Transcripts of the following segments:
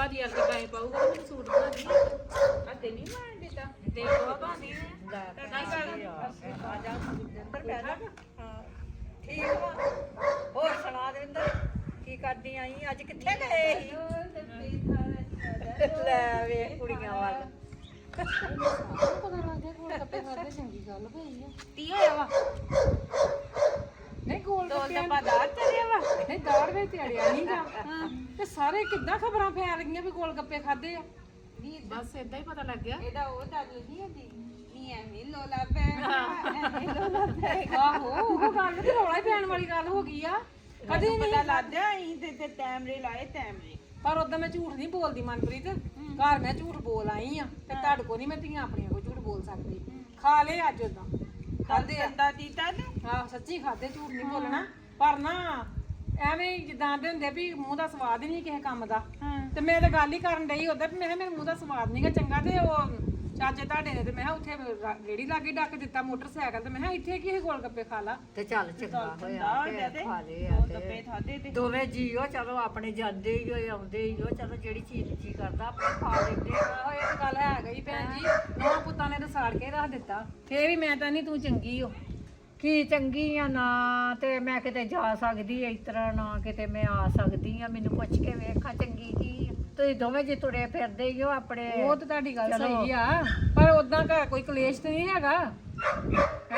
ਭਾਜੀ ਅੱਗੇ ਪੈਸੇ ਪਾਊਗਾ ਤੇ ਮੈਨੂੰ ਸੂਟ ਬਣਾ ਦੀ ਅੱਗੇ ਨਹੀਂ ਮੈਂ ਦਿੱਤਾ। ਦੇ ਦੋ ਬਾਂਦੀ ਲੈ ਨਹੀਂ ਕਰ। ਆ ਜਾ ਦਵਿੰਦਰ ਬਹਿ ਜਾ। ਹਾਂ ਠੀਕ ਵਾ ਹੋਰ ਸੁਣਾ ਦਵਿੰਦਰ ਕੀ ਕਰਦੀ ਆਈ? ਅੱਜ ਕਿੱਥੇ ਗਏ ਸੀ? ਲੈ ਵੇ ਕੁੜੀਆਂ ਵੱਲ। ਪਤਾ ਲੱਗ ਗਿਆ ਗੋਲ ਗੱਪੇ ਖਾਦੇ ਚੰਗੀ ਗੱਲ ਪਈ ਆ। ਤੀ ਹੋਇਆ ਵਾ? ਨਹੀਂ ਗੋਲ ਦੋਲ ਗੱਪੇ ਦਾ ਪਤਾ ਚੜਿਆ ਵਾ। ਨਹੀਂ ਦਾੜ ਵਿੱਚ ਅੜਿਆ ਨਹੀਂ ਜਾ ਤੇ ਸਾਰੇ ਕਿੱਦਾਂ ਖਬਰਾਂ ਫੈਲ ਗਈਆਂ ਵੀ ਗੋਲ ਗੱਪੇ ਖਾਦੇ ਆ? ਬਸ ਇਦਾਂ ਹੀ ਪਤਾ ਲੱਗ ਗਿਆ। ਇਹਦਾ ਉਹ ਗੱਲ ਨਹੀਂ ਹੁੰਦੀ ਨਹੀਂ ਐਵੇਂ ਲੋਲਾ ਪੈ ਐਵੇਂ ਲੋਲਾ ਪੈ ਆਹੋ ਉਹ ਗੱਲ ਤੇ ਰੌਲਾ ਹੀ ਪੈਣ ਵਾਲੀ ਗੱਲ ਹੋ ਗਈ ਆ। ਕਦੇ ਨਹੀਂ ਅਸੀਂ ਤੇ ਤੇ ਲਾਏ ਪਰ ਉਦੋਂ ਮੈਂ ਝੂਠ ਨਹੀਂ ਬੋਲਦੀ ਮਨਪ੍ਰੀਤ। ਘਰ ਮੈਂ ਝੂਠ ਬੋਲ ਆਈ ਆ ਤੇ ਤੁਹਾਡੇ ਕੋ ਨਹੀਂ ਮੈਂ ਧੀਆਂ ਆਪਣੀਆਂ ਕੋ ਝੂਠ ਬੋਲ ਸਕਦੀ। ਖਾ ਲਏ ਅੱਜ ਉਦਾਂ ਖਾਦੇ ਆਹ ਸੱਚੀ ਖਾਦੇ ਝੂਠ ਨਹੀਂ ਬੋਲਣਾ। ਪਰ ਨਾ ਐਵੇਂ ਹੀ ਜਿੱਦਾਂ ਦੇ ਹੁੰਦੇ ਵੀ ਮੂੰਹ ਦਾ ਸਵਾਦ ਹੀ ਨਹੀਂ ਕਿਸੇ ਕੰਮ ਦਾ। ਤੇ ਮੈਂ ਤਾਂ ਗੱਲ ਹੀ ਕਰਨ ਡਈ ਉਹਦਾ ਵੀ ਮੈਂ ਕਿਹਾ ਮੇਰੇ ਮੂੰਹ ਦਾ ਸਵਾਦ ਨਹੀਂਗਾ ਚੰਗਾ ਤੇ ਉਹ ਚਾਚੇ ਤੁਹਾਡੇ ਨੇ ਤੇ ਮੈਂ ਕਿਹਾ ਉੱਥੇ ਰ- ਰੇਹੜੀ ਲਾਗੇ ਡੱਕ ਦਿੱਤਾ ਮੋਟਰਸਾਈਕਲ ਤੇ ਮੈਂ ਕਿਹਾ ਇੱਥੇ ਕੀ ਇਹ ਗੋਲ ਗੱਪੇ ਖਾ ਲਾ? ਤੇ ਚੱਲ ਚੰਗਾ ਹੋਇਆ ਤੇ ਖਾ ਲਏ ਆ ਦੋ ਤੇ ਖਾਦੇ ਤੇ। ਦੋਵੇਂ ਜੀਓ ਚਲੋ ਆਪਣੇ ਜਾਂਦੇ ਹੀ ਹੋਏ ਆਉਂਦੇ ਹੀ ਹੋ ਚਲੋ ਜਿਹੜੀ ਚੀਜ਼ ਜੀ ਕਰਦਾ ਆਪਣੇ ਖਾ ਲੈਂਦੇ ਆ। ਇਹ ਤਾਂ ਗੱਲ ਹੈ ਗਈ ਭੈਣ ਜੀ। ਨੌ ਪੁੱਤਾਂ ਨੇ ਤਾਂ ਸਾੜ ਕੇ ਰੱਖ ਦਿੱਤਾ। ਫੇਰ ਵੀ ਮੈਂ ਤਾਂ ਨਹੀਂ ਤੂੰ ਚੰਗੀ ਹੋ ਕੀ ਚੰਗੀ ਆ ਨਾ ਤੇ ਮੈਂ ਕਿਤੇ ਜਾ ਸਕਦੀ ਐ ਇਸ ਤਰ੍ਹਾਂ ਨਾ ਕਿਤੇ ਮੈਂ ਆ ਸਕਦੀ ਆ। ਮੈਨੂੰ ਪੁੱਛ ਕੇ ਵੇਖਾਂ ਚੰਗੀ ਕੀ। ਤੁਸੀਂ ਦੋਵੇਂ ਜੀ ਤੁਰੇ ਫਿਰਦੇ ਹੀ ਹੋ ਆਪਣੇ। ਉਹ ਤਾਂ ਤੁਹਾਡੀ ਗੱਲ ਚਲੋ। ਸਹੀ ਆ ਪਰ ਉਦਾਂ ਘਰ ਕੋਈ ਕਲੇਸ਼ ਤੇ ਨਹੀਂ ਹੈਗਾ?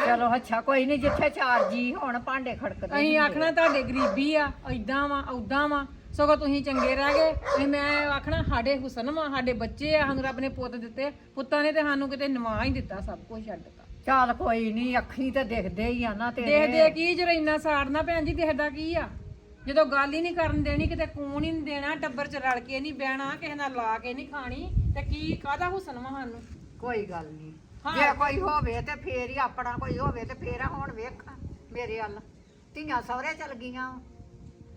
ਚਲੋ ਅੱਛਾ ਕੋਈ ਨਹੀਂ ਜਿੱਥੇ ਚਾਰ ਜੀ ਹੋਣ ਭਾਂਡੇ ਖੜਕਦੇ ਅਸੀਂ। ਆਖਣਾ ਤੁਹਾਡੇ ਗਰੀਬੀ ਆ ਏਦਾਂ ਵਾ ਓਦਾਂ ਵਾ। ਸਗੋਂ ਤੁਸੀਂ ਚੰਗੇ ਰਹਿ ਗਏ ਅਸੀਂ ਮੈਂ ਆਖਣਾ ਸਾਡੇ ਹੁਸਨ ਵਾ ਸਾਡੇ ਬੱਚੇ ਆ ਸਾਨੂੰ ਰੱਬ ਨੇ ਪੁੱਤ ਦਿੱਤੇ। ਪੁੱਤਾਂ ਨੇ ਤੇ ਸਾਨੂੰ ਕਿਤੇ ਨਵਾ ਹੀ ਦਿੱਤਾ ਸਭ ਕੁਝ ਛੱਡ ਦਿੱਤਾ। ਚੱਲ ਕੋਈ ਨਹੀਂ ਅੱਖੀ ਤੇ ਦਿਖਦੇ ਹੀ ਆ ਨਾ ਦੇਖ ਤੇਰੇ। ਦੇ ਕੀ ਜਰਾ ਇੰਨਾ ਸਾੜਨਾ ਭੈਣ ਜੀ ਦੇਖਦਾ ਕੀ ਆ? ਜਦੋਂ ਗੱਲ ਹੀ ਨਹੀਂ ਕਰਨ ਦੇਣੀ ਕਿਤੇ ਕੂਣ ਹੀ ਨਹੀਂ ਦੇਣਾ ਟੱਬਰ ਚ ਰਲ ਕੇ ਨਹੀਂ ਬਹਿਣਾ ਕਿਸੇ ਨਾਲ ਲਾ ਕੇ ਨਹੀਂ ਖਾਣੀ ਤੇ ਕੀ ਕਾਹਦਾ ਹੁਸਨ ਵਾ ਸਾਨੂੰ? ਕੋਈ ਗੱਲ ਨਹੀਂ। ਹਾਂ। ਜੇ ਕੋਈ ਹੋਵੇ ਤੇ ਫੇਰ ਹੀ ਆਪਣਾ ਕੋਈ ਹੋਵੇ ਤੇ ਫੇਰ ਹੁਣ ਵੇਖ ਮੇਰੇ ਵੱਲ। ਧੀਆਂ ਸਹੁਰੇ ਚਲ ਗਈਆਂ।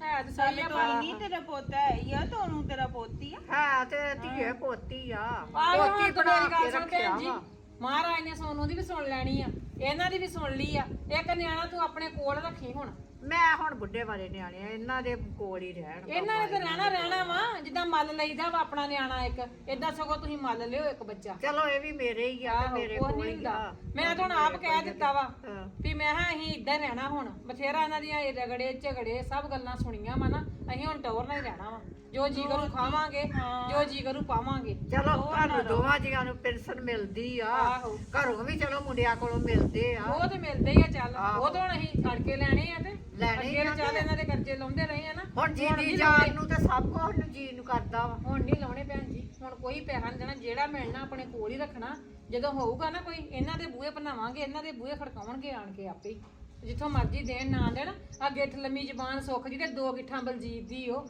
ਹੈ ਤੇ ਚੱਲ ਸਹੀ ਆ ਕੋਈ ਨਹੀਂ ਤੇਰਾ ਪੋਤਾ ਹੈ ਹੀ ਆ ਤੁਹਾਨੂੰ ਤੇਰਾ ਪੋਤੀ ਆ। ਹੈ ਤੇ ਧੀਏ ਪੋਤੀ ਆ। ਪੋਤੀ ਬਣਾ ਮੇਰੀ ਗੱਲ ਕੇ ਸੁਣ ਰੱਖਿਆ ਵਾ। ਮਹਾਰਾਜ ਨੇ ਸੋਨੂੰ ਦੀ ਵੀ ਸੁਣ ਲੈਣੀ ਆ ਇਹਨਾਂ ਦੀ ਵੀ ਸੁਣ ਲਈ ਆ। ਇੱਕ ਨਿਆਣਾ ਤੂੰ ਆਪਣੇ ਕੋਲ ਰੱਖੀ ਹੁਣ। ਮੈਂ ਹੁਣ ਬੁੱਢੇ ਵਾਲੇ ਨਿਆਣੇ ਆ, ਇਹਨਾਂ ਦੇ ਕੋਲ ਹੀ ਰਹਿਣ ਇਹਨਾਂ ਨੇ ਤਾਂ ਰਹਿਣਾ ਰਹਿਣਾ ਵਾ ਜਿੱਦਾਂ ਮੱਲ ਲਈਦਾ ਵਾ ਆਪਣਾ ਨਿਆਣਾ ਇੱਕ ਏਦਾਂ ਸਗੋਂ ਤੁਸੀਂ ਮੱਲ ਲਿਓ ਇੱਕ ਬੱਚਾ। ਚਲੋ ਇਹ ਵੀ ਮੇਰੇ ਹੀ ਆ ਆਹੋ, ਮੇਰੇ ਉਹ ਕੋਲ ਨਹੀਂ ਹੀ ਹੁੰਦਾ। ਆ। ਮੈਂ ਤਾਂ ਹੁਣ ਆਪ ਕਹਿ ਦਿੱਤਾ ਵਾ ਹਾਂ। ਵੀ ਮੈਂ ਹਾਂ ਅਸੀਂ ਇਦਾਂ ਰਹਿਣਾ ਹੁਣ ਬਥੇਰਾ ਇਹਨਾਂ ਦੀਆਂ ਇਹ ਰਗੜੇ ਝਗੜੇ ਸਭ ਗੱਲਾਂ ਸੁਣੀਆਂ ਵਾ ਨਾ ਅਸੀਂ ਹੁਣ ਟੌਰ ਨਾਲ ਹੀ ਰਹਿਣਾ ਵਾ। ਜੋ ਜੀ ਕਰੂ ਖਾਵਾਂਗੇ ਜੋ ਜੀ ਕਰੂ ਪਾਵਾਂਗੇ। ਚਲੋ ਤੁਹਾਨੂੰ ਦੋਵਾਂ ਜੀਆਂ ਨੂੰ ਪੈਨਸ਼ਨ ਮਿਲਦੀ ਆ। ਆਹੋ। ਘਰੋਂ ਵੀ ਚਲੋ ਮੁੰਡਿਆਂ ਕੋਲੋਂ ਮਿਲਦੇ ਆ। ਉਹ ਤੇ ਮਿਲਦੇ ਹੀ ਆ ਚੱਲ। ਆਹੋ। ਉਹ ਤਾਂ ਹੁਣ ਅਸੀਂ ਕੇ ਲੈਣੇ ਆ ਤੇ। ਲੈਣੇ ਅੱਗੇ ਤੇ। ਇਹਨਾਂ ਦੇ ਕਰਜ਼ੇ ਲਾਉਂਦੇ ਰਹੇ ਆ ਨਾ। ਹੁਣ ਜੀ ਦੀ ਜਾਨ। ਨੂੰ ਤੇ ਸਭ ਕੁਝ ਨੂੰ ਜੀ ਨੂੰ ਕਰਦਾ ਵਾ। ਹੁਣ ਨਹੀਂ ਲਾਉਣੇ ਭੈਣ ਜੀ। ਹੁਣ ਕੋਈ ਪੈਸਾ ਨਹੀਂ ਦੇਣਾ ਜਿਹੜਾ ਮਿਲਣਾ ਆਪਣੇ ਕੋਲ ਹੀ ਰੱਖਣਾ। ਜਦੋਂ ਹੋਊਗਾ ਨਾ ਕੋਈ ਇਹਨਾਂ ਦੇ ਬੂਹੇ ਬਣਾਵਾਂਗੇ ਇਹਨਾਂ ਦੇ ਬੂਹੇ ਖੜਕਾਉਣਗੇ ਆਣ ਕੇ ਆਪੇ ਹੀ। ਜਿੱਥੋਂ ਮਰਜ਼ੀ ਦੇਣ ਨਾ ਦੇਣ ਆ ਗਿੱਠ ਲੰਮੀ ਜ਼ਬਾਨ ਸੁੱਖ ਜੀ ਤੇ ਦੋ ਗਿੱਠਾਂ ਬਲਜੀਤ ਦੀ ਉਹ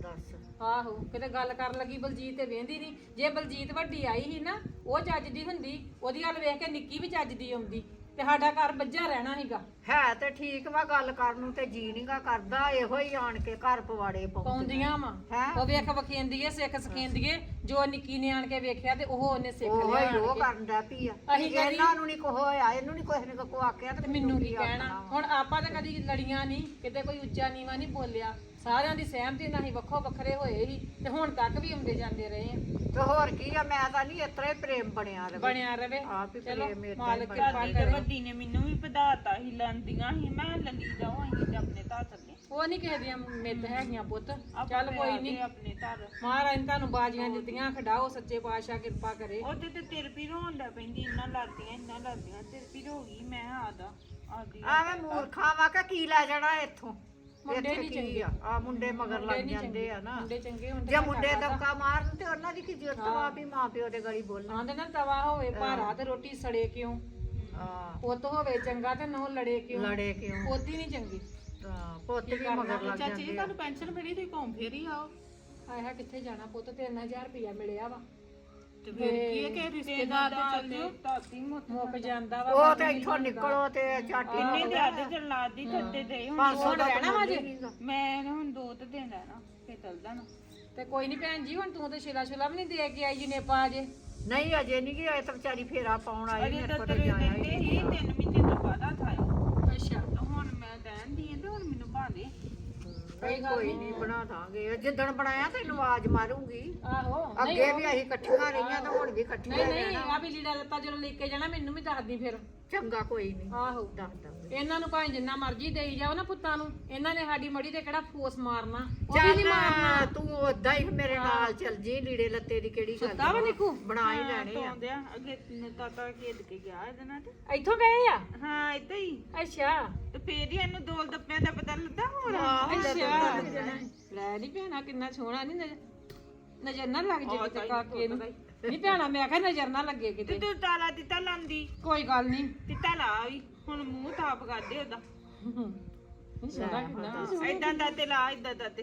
ਦੱਸ। ਆਹੋ ਕਿਤੇ ਗੱਲ ਕਰਨ ਲੱਗੀ ਬਲਜੀਤ ਤੇ ਵੇਂਦੀ ਨਹੀਂ ਜੇ ਬਲਜੀਤ ਵੱਡੀ ਆਈ ਸੀ ਨਾ ਉਹ ਚੱਜ ਦੀ ਹੁੰਦੀ ਉਹਦੀ ਗੱਲ ਵੇਖ ਕੇ ਨਿੱਕੀ ਵੀ ਚੱਜ ਦੀ ਆਉਂਦੀ। ਤੇ ਸਾਡਾ ਘਰ ਬੱਝਾ ਰਹਿਣਾ ਸੀਗਾ ਹੈ ਤੇ ਠੀਕ ਵਾ ਗੱਲ ਕਰਨ ਨੂੰ ਤੇ ਜੀ ਨਹੀਂਗਾ ਕਰਦਾ ਇਹੋ ਹੀ ਆਣ ਕੇ ਘਰ ਪਵਾੜੇ ਪਾਉਂਦੇ ਪਾਉਂਦੀਆਂ ਵਾ ਹੈਂ? ਉਹ ਵੇਖ ਵਖੇਂਦੀ ਏ ਸਿੱਖ ਸਖੇਂਦੀ ਏ ਜੋ ਨਿੱਕੀ ਨੇ ਆਣ ਕੇ ਵੇਖਿਆ ਤੇ ਉਹ ਉਹਨੇ ਸਿੱਖ ਉਹ ਲਿਆ ਹੀ ਆਣ ਉਹ ਕੇ। ਕਰਨ ਦਾ ਪਈ ਆ ਅਸੀਂ ਕਦੀ- ਇਹਨਾਂ ਨੂੰ ਨਹੀਂ ਕੋ ਹੋਇਆ ਇਹਨੂੰ ਨਹੀਂ ਕੋਈ ਨੇ ਕੋ ਆਖਿਆ ਤੇ ਤੇ ਮੈਨੂੰ ਕੀ ਕਹਿਣਾ। ਹੁਣ ਆਪਾਂ ਤਾਂ ਕਦੀ ਲੜੀਆਂ ਨਹੀਂ ਕਿਤੇ ਕੋਈ ਉੱਚਾ ਨੀਵਾ ਨਹੀਂ ਬੋਲਿਆ ਸਾਰਿਆਂ ਦੀ ਸਹਿਮਤੀ ਨਾਲ ਹੀ ਵੱਖੋ ਵੱਖਰੇ ਹੋਏ ਸੀ ਤੇ ਹੁਣ ਤੱਕ ਵੀ ਆਉਂਦੇ ਜਾਂਦੇ ਰਹੇ ਆ। ਤੇ ਹੋਰ ਕੀ ਆ ਮੈਂ ਤਾਂ ਨਹੀਂ ਇਤਰਾ ਹੀ ਪ੍ਰੇਮ ਬਣਿਆ ਰਵੇ। ਬਣਿਆ ਰਵੇ। ਆਪ ਹੀ ਚਲੋ ਪ੍ਰੇਮ ਏਦਾਂ ਹੀ ਮਾਲਕ ਬਣਿਆ ਕਿਰਪਾ ਤੇ ਕਰੇ। ਵੱਡੀ ਨੇ ਮੈਨੂੰ ਵੀ ਵਧਾਤਾ ਹੀ ਲੰਦੀਆਂ ਸੀ ਮੈਂ ਲੰਦੀ ਜਾਉਂ ਅਸੀਂ ਤੇ ਆਪਣੇ ਧਰ ਚੱਲੇ ਉਹ ਨਹੀਂ ਕਿਸੇ ਦੀਆਂ ਮਿੱਤ ਹੈਗੀਆਂ ਪੁੱਤ। ਚੱਲ ਕੋਈ ਆ ਨਹੀਂ ਗਏ ਆਪਣੇ ਧਰ ਮਹਾਰਾਜ ਨੇ ਤੁਹਾਨੂੰ ਬਾਜੀਆਂ ਦਿੱਤੀਆਂ ਖਡਾਓ ਸੱਚੇ ਪਾਤਸ਼ਾਹ ਕਿਰਪਾ ਕਰੇ। ਉਹਦੇ ਤੇ ਤੇਰ ਹੋਣ ਲੱਗ ਪੈਂਦੀ ਇੰਨਾ ਲੱਗਦੀਆਂ ਇੰਨਾ ਲੱਗਦੀਆਂ ਤੇਰ ਹੋ ਗਈ ਮੈਂ ਆਦਾ ਆਦੀ ਐਵੇਂ ਮੂਰਖਾਂ ਵਾ ਕਿ ਕੀ ਲੈ ਜਾਣਾ ਇੱਥੋਂ? ਮੁੰਡੇ ਇੱਥੇ ਨੀ ਕੀ ਚੰਗੇ। ਆ? ਆ ਮੁੰਡੇ ਮਗਰ ਲੱਗ ਜਾਂਦੇ ਆ ਨਾ। ਮੁੰਡੇ ਚੰਗੇ ਹੁੰਦੇ ਜੇ ਮੁੰਡੇ ਦਬਕਾ ਮਾਰਨ ਤੇ ਉਹਨਾਂ ਦੀ ਕੀ ਜ਼ਰੂਰਤ? ਵਾ ਵੀ ਮਾਂ ਪਿਓ ਦੇ ਗਲੀ ਬੋਲਣ। ਆਂਦੇ ਨਾ ਤਵਾ ਹੋਵੇ ਭਾਰਾ ਤੇ ਰੋਟੀ ਸੜੇ ਕਿਉਂ? ਹਾਂ। ਪੁੱਤ ਹੋਵੇ ਚੰਗਾ ਤੇ ਨੋ ਲੜੇ ਕਿਉਂ? ਲੜੇ ਕਿਉਂ? ਪੋਤੀ ਨਹੀਂ ਚੰਗੀ। ਹਾਂ, ਪੁੱਤ ਵੀ ਮਗਰ ਲੱਗ ਜਾਂਦੇ ਆ। ਪੈਨਸ਼ਨ ਮਿਲੀ ਤੁਸੀਂ ਘੁੰਮ ਫੇਰੀ ਆਓ। ਆਇਆ ਕਿੱਥੇ ਜਾਣਾ ਪੁੱਤ? 3000 ਰੁਪਇਆ ਮਿਲਿਆ ਵਾ। ਤੇ ਫਿਰ ਕੀ ਹੈ ਕਿ ਰਿਸ਼ਤੇਦਾਰ ਤੇ ਚੱਲ ਜਾਓ ਦਾਤੀ ਮੁੱਤ ਮੁੱਕ ਜਾਂਦਾ ਵਾ ਉਹ ਤੇ ਇੱਥੋਂ ਨਿਕਲੋ ਤੇ ਝਾਟੀ ਇੰਨੇ ਦੇ ਆਦੇ ਚ ਲਾਦੀ ਥੱਤੇ ਦੇ ਹੁਣ 500 ਦਾ ਰਹਿਣਾ ਵਾ ਜੇ? ਮੈਂ ਨਾ ਹੁਣ ਦੋ ਤੇ ਦਿਨ ਰਹਿਣਾ ਫੇ ਚੱਲ ਜਾਣਾ। ਤੇ ਕੋਈ ਨਹੀਂ ਭੈਣ ਜੀ ਹੁਣ ਤੂੰ ਤੇ ਸ਼ਿਲਾ ਸ਼ੁਲਾ ਵੀ ਨਹੀਂ ਦੇ ਕੇ ਆਈ ਜਨੇ ਪਾ ਜੇ। ਨਹੀਂ ਅਜੇ ਨਹੀਂ ਗਈ ਅਜੇ ਤਾਂ ਵਿਚਾਰੀ ਫੇਰਾ ਪਾਉਣ ਆਈ ਅਜੇ ਮੇਰੇ ਤਾਂ ਕੋਲ ਤੇਰੇ ਜਾਇਆ ਦਿੰਦੇ ਹੀ ਹੀ ਤਿੰਨ ਮਹੀਨੇ ਤੋਂ ਤੇ ਕੋਈ ਨਹੀਂ ਨਹੀਂ। ਬਣਾ ਦਾਂਗੇ। ਜਿੱਦਣ ਬਣਾਇਆ ਤੈਨੂੰ ਆਵਾਜ਼ ਮਾਰੂੰਗੀ। ਆਹੋ ਨਹੀਂ ਅੱਗੇ ਵੀ ਅਸੀਂ ਇਕੱਠੀਆਂ ਰਹੀਆਂ ਤਾਂ ਹੁਣ ਵੀ ਇਕੱਠੀਆਂ ਨਹੀਂ ਨਹੀਂ ਰਹਿਣਾ। ਆ ਵੀ ਲੀੜਾ ਲੱਤਾ ਜਦੋਂ ਲੈ ਕੇ ਜਾਣਾ ਮੈਨੂੰ ਵੀ ਦੱਸਦੀ ਫਿਰ। ਚੰਗਾ ਕੋਈ ਨਹੀਂ ਆਹੋ। ਦੱਸ ਦਾਂਗੇ। ਇਹਨਾਂ ਨੂੰ ਭਾਵੇਂ ਜਿੰਨਾ ਮਰਜ਼ੀ ਦੇਈ ਜਾਓ ਨਾ ਪੁੱਤਾਂ ਨੂੰ। ਇਹਨਾਂ ਨੇ ਸਾਡੀ ਮੜੀ ਤੇ ਕਿਹੜਾ ਫੋਸ ਮਾਰਨਾ। ਉਹ ਵੀ ਨਹੀਂ ਮਾਰਨਾ। ਚੱਲ ਤੂੰ ਓਦਾਂ ਹੀ ਮੇਰੇ ਨਾਲ ਚੱਲ ਜੀ ਲੀੜੇ ਲੱਤੇ ਦੀ ਕਿਹੜੀ ਗੱਲ ਸੁੱਤਾ ਵਾ ਨਿੱਕੂ? ਬਣਾ ਹੀ ਲੈਣੇ ਆ। ਆਉਂਦੇ ਆ ਅੱਗੇ ਤਾਤਾ ਖੇਡ ਕੇ ਗਿਆ ਇਹਦੇ ਨਾਲ। ਤੇ ਇੱਥੋਂ ਗਏ ਆ? ਹਾਂ ਏਦਾਂ ਹੀ। ਅੱਛਾ। ਤੇ ਫੇਰ ਹੀ ਇਹਨੂੰ ਦੋਲ ਦੱਪਿਆਂ ਦਾ ਪਤਾ ਲੱਗਾ। ਅੱਛਾ। ਲੈ ਨਹੀਂ ਭੈਣਾ ਕਿੰਨਾ ਸੋਹਣਾ ਨਹੀਂ ਨਜ਼ਰ ਨਜ਼ਰ ਨਾ ਲੱਗ ਜੇ ਕਿਤੇ ਕਾਕੇ ਨੂੰ। ਨਹੀਂ ਭੈਣਾ ਮੈਂ ਆਖਿਆ ਨਜ਼ਰ ਨਾ ਲੱਗੇ ਤੇ ਕਿਤੇ। ਤੂੰ ਤਾਲਾ ਦਿੱਤਾ ਲਾਂਦੀ। ਕੋਈ ਗੱਲ ਨਹੀਂ ਦਿੱਤਾ ਲਾ ਵੀ ਹੁਣ ਮੂੰਹ ਥਾਪ ਕਰਦੇ ਉਹਦਾ। ਸੋਹਣਾ ਕਿੰਨਾ ਏਦਾਂ ਦਾ ਤੇ ਲਾ ਏਦਾਂ ਦਾ ਤੇ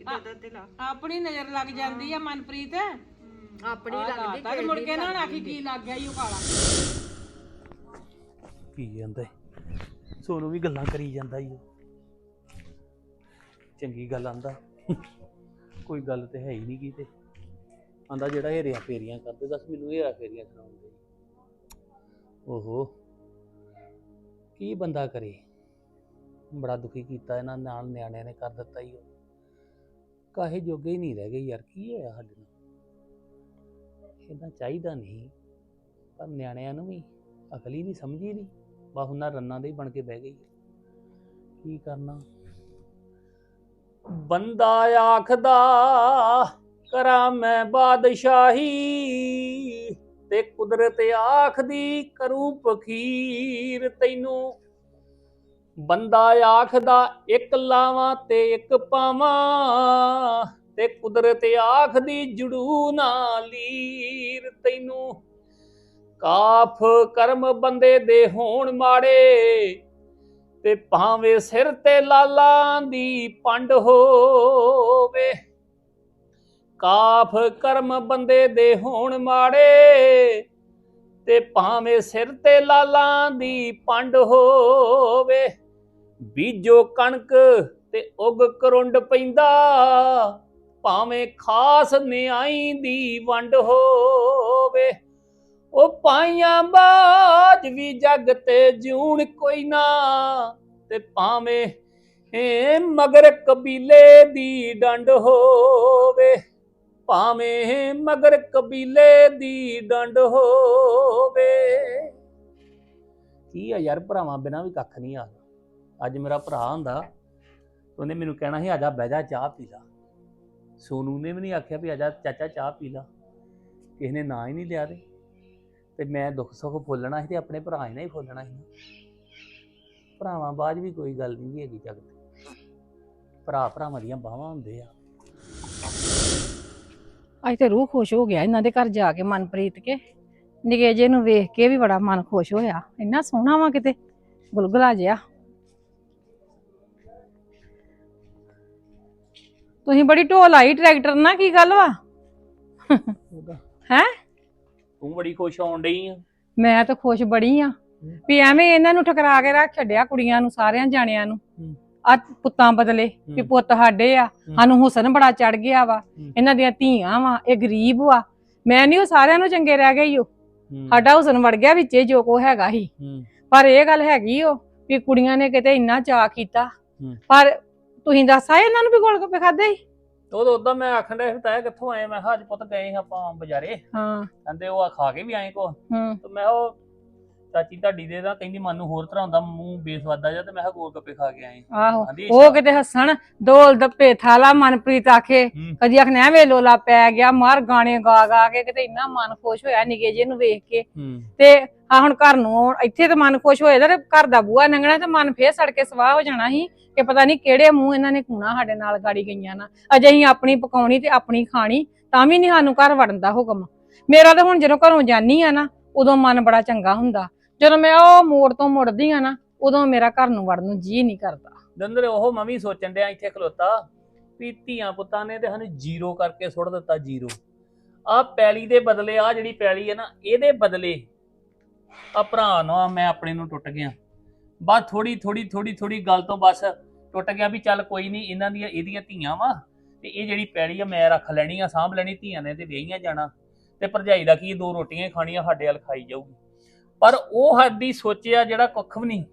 ਏਦਾਂ ਦਾ ਤੇ ਲਾ। ਆਪਣੀ ਨਜ਼ਰ ਲੱਗ ਜਾਂਦੀ ਆ ਮਨਪ੍ਰੀਤ। ਆਪਣੀ ਲੱਗਦੀ ਤਾਂ ਮੁੜ ਕੇ ਨਾ ਆਖੀ ਕੀ ਲੱਗ ਗਿਆ ਈ ਉਹ ਕਾਲਾ। ਕੀ ਜਾਂਦਾ ਏ? ਸੋਨੂੰ ਵੀ ਗੱਲਾਂ ਕਰੀ ਜਾਂਦਾ ਈ ਉਹ। ਚੰਗੀ ਗੱਲ ਆਂਦਾ। ਕੋਈ ਗੱਲ ਤੇ ਹੈ ਹੀ ਨਹੀਂ ਕੀ ਤੇ। ਆਂਦਾ ਜਿਹੜਾ ਹੇਰਿਆ ਫੇਰੀਆਂ ਕਰਦੇ, ਦੱਸ ਮੈਨੂੰ ਹੇਰਾ ਫੇਰੀਆਂ ਸੁਣਾਉਂਦੇ। ਓਹੋ। ਕੀ ਬੰਦਾ ਕਰੇ? ਬੜਾ ਦੁਖੀ ਕੀਤਾ ਇਹਨਾਂ ਨਾਲ ਨਿਆਣਿਆਂ ਨੇ ਕਰ ਦਿੱਤਾ ਹੀ ਉਹ ਕਾਹੇ ਜੋਗੇ ਹੀ ਨਹੀਂ ਰਹਿ ਗਏ ਯਾਰ, ਕੀ ਹੋਇਆ ਸਾਡੇ ਨਾਲ? ਇਹਦਾ ਚਾਹੀਦਾ ਨਹੀਂ, ਪਰ ਨਿਆਣਿਆਂ ਨੂੰ ਵੀ ਅਕਲ ਹੀ ਨਹੀਂ, ਸਮਝੀ ਨਹੀਂ। ਬਾ ਉਹਨਾਂ ਰੰਨਾਂ ਦੇ ਹੀ ਬਣ ਕੇ ਬਹਿ ਗਈ। ਕੀ ਕਰਨਾ? ਬੰਦਾ ਆਖਦਾ, ਕਰਾਂ ਮੈਂ ਬਾਦਸ਼ਾਹੀ ਤੇ ਕੁਦਰਤ ਆਖਦੀ ਕਰੂ ਫਕੀਰ ਤੈਨੂੰ। ਬੰਦਾ ਆਖਦਾ, ਇੱਕ ਲਾਵਾਂ ਤੇ ਇੱਕ ਪਾਵਾਂ ਤੇ ਕੁਦਰਤ ਆਖਦੀ ਜੜੂ ਨਾ ਲੀਰ ਤੈਨੂੰ। ਕਾਫ ਕਰਮ ਬੰਦੇ ਦੇ ਹੋਣ ਮਾੜੇ ਤੇ ਭਾਵੇਂ ਸਿਰ ਤੇ ਲਾਲਾਂ ਦੀ ਪੰਡ ਹੋਵੇ, ਕਾਫ ਕਰਮ ਬੰਦੇ ਦੇ ਹੋਣ ਮਾੜੇ, ਤੇ ਭਾਵੇਂ ਸਿਰ ਤੇ ਲਾਲਾਂ ਦੀ ਪੰਡ ਹੋਵੇ, ਬੀਜੋ ਕਣਕ ਤੇ ਉਗ ਕਰੁੰਡ ਪੈਂਦਾ, ਭਾਵੇਂ ਖਾਸ ਨਿਆਈ ਦੀ ਵੰਡ ਹੋਵੇ ਉਹ ਪਾਈਆਂ ਬਾਜ ਵੀ ਜਗ ਤੇ ਜੂਣ ਕੋਈ ਨਾ, ਤੇ ਭਾਵੇਂ ਏ ਮਗਰ ਕਬੀਲੇ ਦੀ ਡੰਡ ਹੋਵੇ, ਭਾਵੇਂ ਮਗਰ ਕਬੀਲੇ ਦੀ ਡੰਡ ਹੋਵੇ। ਕੀ ਆ ਯਾਰ ਭਰਾਵਾਂ, ਬਿਨਾ ਵੀ ਕੱਖ ਨਹੀਂ ਆ। ਅੱਜ ਮੇਰਾ ਭਰਾ ਹੁੰਦਾ, ਉਹਨੇ ਮੈਨੂੰ ਕਹਿਣਾ ਸੀ, ਆਜਾ ਬਹਿ ਜਾ, ਚਾਹ ਪੀ ਲਾ। ਸੋਨੂ ਨੇ ਵੀ ਨਹੀਂ ਆਖਿਆ ਵੀ ਆਜਾ ਚਾਚਾ ਚਾਹ ਪੀ ਲਾ। ਕਿਸੇ ਨੇ ਨਾਂ ਹੀ ਨਹੀਂ ਲਿਆ ਦੇ ਤੇ ਮੈਂ ਦੁੱਖ ਸੁੱਖ ਫੋਲਣਾ ਸੀ ਤੇ ਆਪਣੇ ਭਰਾ ਹੀ ਨਾਲ ਹੀ ਫੋਲਣਾ ਸੀ ਭਰਾਵਾਂ ਬਾਅਦ ਵੀ ਕੋਈ ਗੱਲ ਨਹੀਂ ਹੈਗੀ ਜਗਤ ਭਰਾ ਭਰਾਵਾਂ ਦੀਆਂ ਬਾਹਾਂ ਹੁੰਦੇ ਆ। ਅੱਜ ਤੇ ਰੂਹ ਖੁਸ਼ ਹੋ ਗਿਆ ਇਹਨਾਂ ਦੇ ਘਰ ਜਾ ਕੇ ਮਨਪ੍ਰੀਤ ਕੇ। ਨਿੱਕੇ ਜੇ ਨੂੰ ਵੇਖ ਕੇ ਵੀ ਬੜਾ ਮਨ ਖੁਸ਼ ਹੋਇਆ। ਇੰਨਾ ਸੋਹਣਾ ਵਾ ਕਿਤੇ ਗੁਲਗੁਲਾ ਜਿਹਾ। ਤੁਸੀਂ ਬੜੀ ਢੋਲ ਆਈ ਟਰੈਕਟਰ ਨਾਲ ਕੀ ਗੱਲ ਵਾ? ਉਹਦਾ। ਹੈਂ? ਤੂੰ ਬੜੀ ਖੁਸ਼ ਹੋਣ ਡਈ ਆ। ਮੈਂ ਤਾਂ ਖੁਸ਼ ਬੜੀ ਆ ਵੀ ਐਵੇਂ ਇਹਨਾਂ ਨੂੰ ਠਕਰਾ ਕੇ ਰੱਖ ਛੱਡਿਆ ਕੁੜੀਆਂ ਨੂੰ ਸਾਰਿਆਂ ਜਾਣਿਆਂ ਨੂੰ। ਹੂੰ। ਆ ਪੁੱਤਾਂ ਬਦਲੇ ਵੀ ਹੂੰ। ਪੁੱਤ ਸਾਡੇ ਆ। ਸਾਨੂੰ ਹੁਸਨ ਬੜਾ ਚੜ ਗਿਆ ਵਾ। ਇਹਨਾਂ ਦੀਆਂ ਧੀਆਂ ਵਾ ਇਹ ਗਰੀਬ ਵਾ। ਮੈਂ ਨਹੀਂ ਉਹ ਸਾਰਿਆਂ ਨੂੰ ਚੰਗੇ ਰਹਿ ਗਏ ਈ ਓ। ਹੂੰ, ਸਾਡਾ ਹੁਸਨ ਵੜ ਗਿਆ ਵਿੱਚੇ ਜੋ ਕੋ ਹੈਗਾ ਹੂੰ, ਪਰ ਇਹ ਗੱਲ ਹੈਗੀ ਓ ਵੀ ਕੁੜੀਆਂ ਨੇ ਕਿਤੇ ਇੰਨਾ ਚਾਅ ਕੀਤਾ। ਹੂੰ। ਪਰ ਤੁਸੀਂ ਦੱਸ ਆਏ ਇਹਨਾਂ ਨੂੰ ਵੀ ਗੋਲ ਗੱਪੇ ਖਾਦੇ ਸੀ? ਤਾਂ ਉਦਾਂ ਮੈਂ ਆਖਣ ਡਿਆ ਸੀ ਤਾਇਆ ਕਿੱਥੋਂ ਆਏ? ਮੈਂ ਕਿਹਾ ਅੱਜ ਪੁੱਤ ਗਏ ਸੀ ਆਪਾਂ ਬਾਜ਼ਾਰੇ। ਹਾਂ। ਕਹਿੰਦੇ ਉਹ ਆ ਖਾ ਕੇ ਵੀ ਆਏ ਕੋ ਹੂੰ। ਤੇ ਮੈਂ ਉਹ ਚਾਚੀ ਤੁਹਾਡੀ ਦੇ ਦਾ ਕਹਿੰਦੀ ਮਨ ਨੂੰ ਹੋਰ ਤਰ੍ਹਾਂ ਹੁੰਦਾ ਮੂੰਹ ਬੇਸਵਾਦਾ ਜਾ ਤੇ ਮੈਂ ਕਿਹਾ ਗੋਲ ਗੱਪੇ ਖਾ ਕੇ ਆਏ ਆਹੋ ਆਂਦੀ ਉਹ ਕਿਤੇ ਹੱਸਣ ਦੋਲ ਦੱਪੇ ਥਾਲਾ ਮਨਪ੍ਰੀਤ ਆਖੇ ਹੂੰ। ਕਦੀ ਆਖਣਾ ਐਵੇਂ ਲੋਲਾ ਪੈ ਗਿਆ ਮਾਰ ਗਾਣੇ ਗਾ ਗਾ ਕੇ ਕਿਤੇ ਇੰਨਾ ਮਨ ਖੁਸ਼ ਹੋਇਆ ਨਿੱਕੇ ਜੇ ਨੂੰ ਵੇਖ ਕੇ। ਹੂੰ। ਤੇ ਆ ਹੁਣ ਘਰ ਨੂੰ ਆਉਣ- ਇੱਥੇ ਤਾਂ ਮਨ ਖੁਸ਼ ਦਾ ਤੇ ਘਰ ਦਾ ਬੂਹਾ ਲੰਘਣਾ ਤੇ ਮਨ ਫੇਰ ਸੜ ਕੇ ਸਵਾਹ ਹੋ ਜਾਣਾ ਸੀ ਕਿ ਪਤਾ ਨਹੀਂ ਕਿਹੜੇ ਮੂੰਹ ਇਹਨਾਂ ਨੇ ਕੂਣਾ ਸਾਡੇ ਨਾਲ ਗਾੜੀ ਗਈਆਂ ਨਾ। ਅਜੇ ਅਸੀਂ ਆਪਣੀ ਪਕਾਉਣੀ ਤੇ ਆਪਣੀ ਖਾਣੀ ਤਾਂ ਵੀ ਨਹੀਂ ਸਾਨੂੰ ਘਰ ਵੜਨ ਦਾ ਹੁਕਮ। ਮੇਰਾ ਤਾਂ ਹੁਣ ਜਦੋਂ ਘਰੋਂ ਜਾਨੀ ਆ ਨਾ ਉਦੋਂ ਮਨ ਬੜਾ ਚੰਗਾ ਹੁੰਦਾ। ਜਦੋਂ ਮੈਂ ਉਹ ਮੋੜ ਤੋਂ ਮੁੜਦੀ ਆ ਨਾ, ਉਦੋਂ ਮੇਰਾ ਘਰ ਨੂੰ ਵੜਨ ਨੂੰ ਜੀ ਨਹੀਂ ਕਰਦਾ। ਦੰਦਰ, ਉਹ ਮੈਂ ਵੀ ਸੋਚਣ ਡਿਆ ਇੱਥੇ ਖਲੋਤਾ ਵੀ ਧੀਆਂ ਪੁੱਤਾਂ ਨੇ ਤੇ ਸਾਨੂੰ ਜ਼ੀਰੋ ਕਰਕੇ ਸੁੱਟ ਦਿੱਤਾ, ਜ਼ੀਰੋ। ਆ ਪੈਲੀ ਦੇ ਬਦਲੇ ਆ ਜਿਹੜੀ ਪੈਲੀ ਹੈ ਨਾ, ਇਹਦੇ ਬਦਲੇ ਆ ਭਰਾ ਨੂੰ ਮੈਂ ਆਪਣੇ ਨੂੰ ਟੁੱਟ ਗਿਆ। ਬਸ ਥੋੜੀ ਥੋੜੀ ਥੋੜੀ ਥੋੜੀ ਗੱਲ ਤੋਂ ਬਸ ਟੁੱਟ ਗਿਆ ਵੀ ਚੱਲ ਕੋਈ ਨਹੀਂ, ਇਹਨਾਂ ਦੀਆਂ, ਇਹਦੀਆਂ ਧੀਆਂ ਵਾ ਤੇ ਇਹ ਜਿਹੜੀ ਪੈਲੀ ਆ ਮੈਂ ਰੱਖ ਲੈਣੀ ਆ, ਸਾਂਭ ਲੈਣੀ, ਧੀਆਂ ਨੇ ਤੇ ਵਿਆਹੀਆਂ ਜਾਣਾ। ਤੇ ਭਰਜਾਈ ਦਾ ਕੀ ਦੋ ਰੋਟੀਆਂ ਹੀ ਖਾਣੀਆਂ, ਸਾਡੇ ਵੱਲ ਖਾਈ ਜਾਊਗੀ। ਪਰ ਉਹ ਹੱਦੀ ਸੋਚਿਆ ਜਿਹੜਾ ਕੁੱਖ ਵੀ ਨਹੀਂ।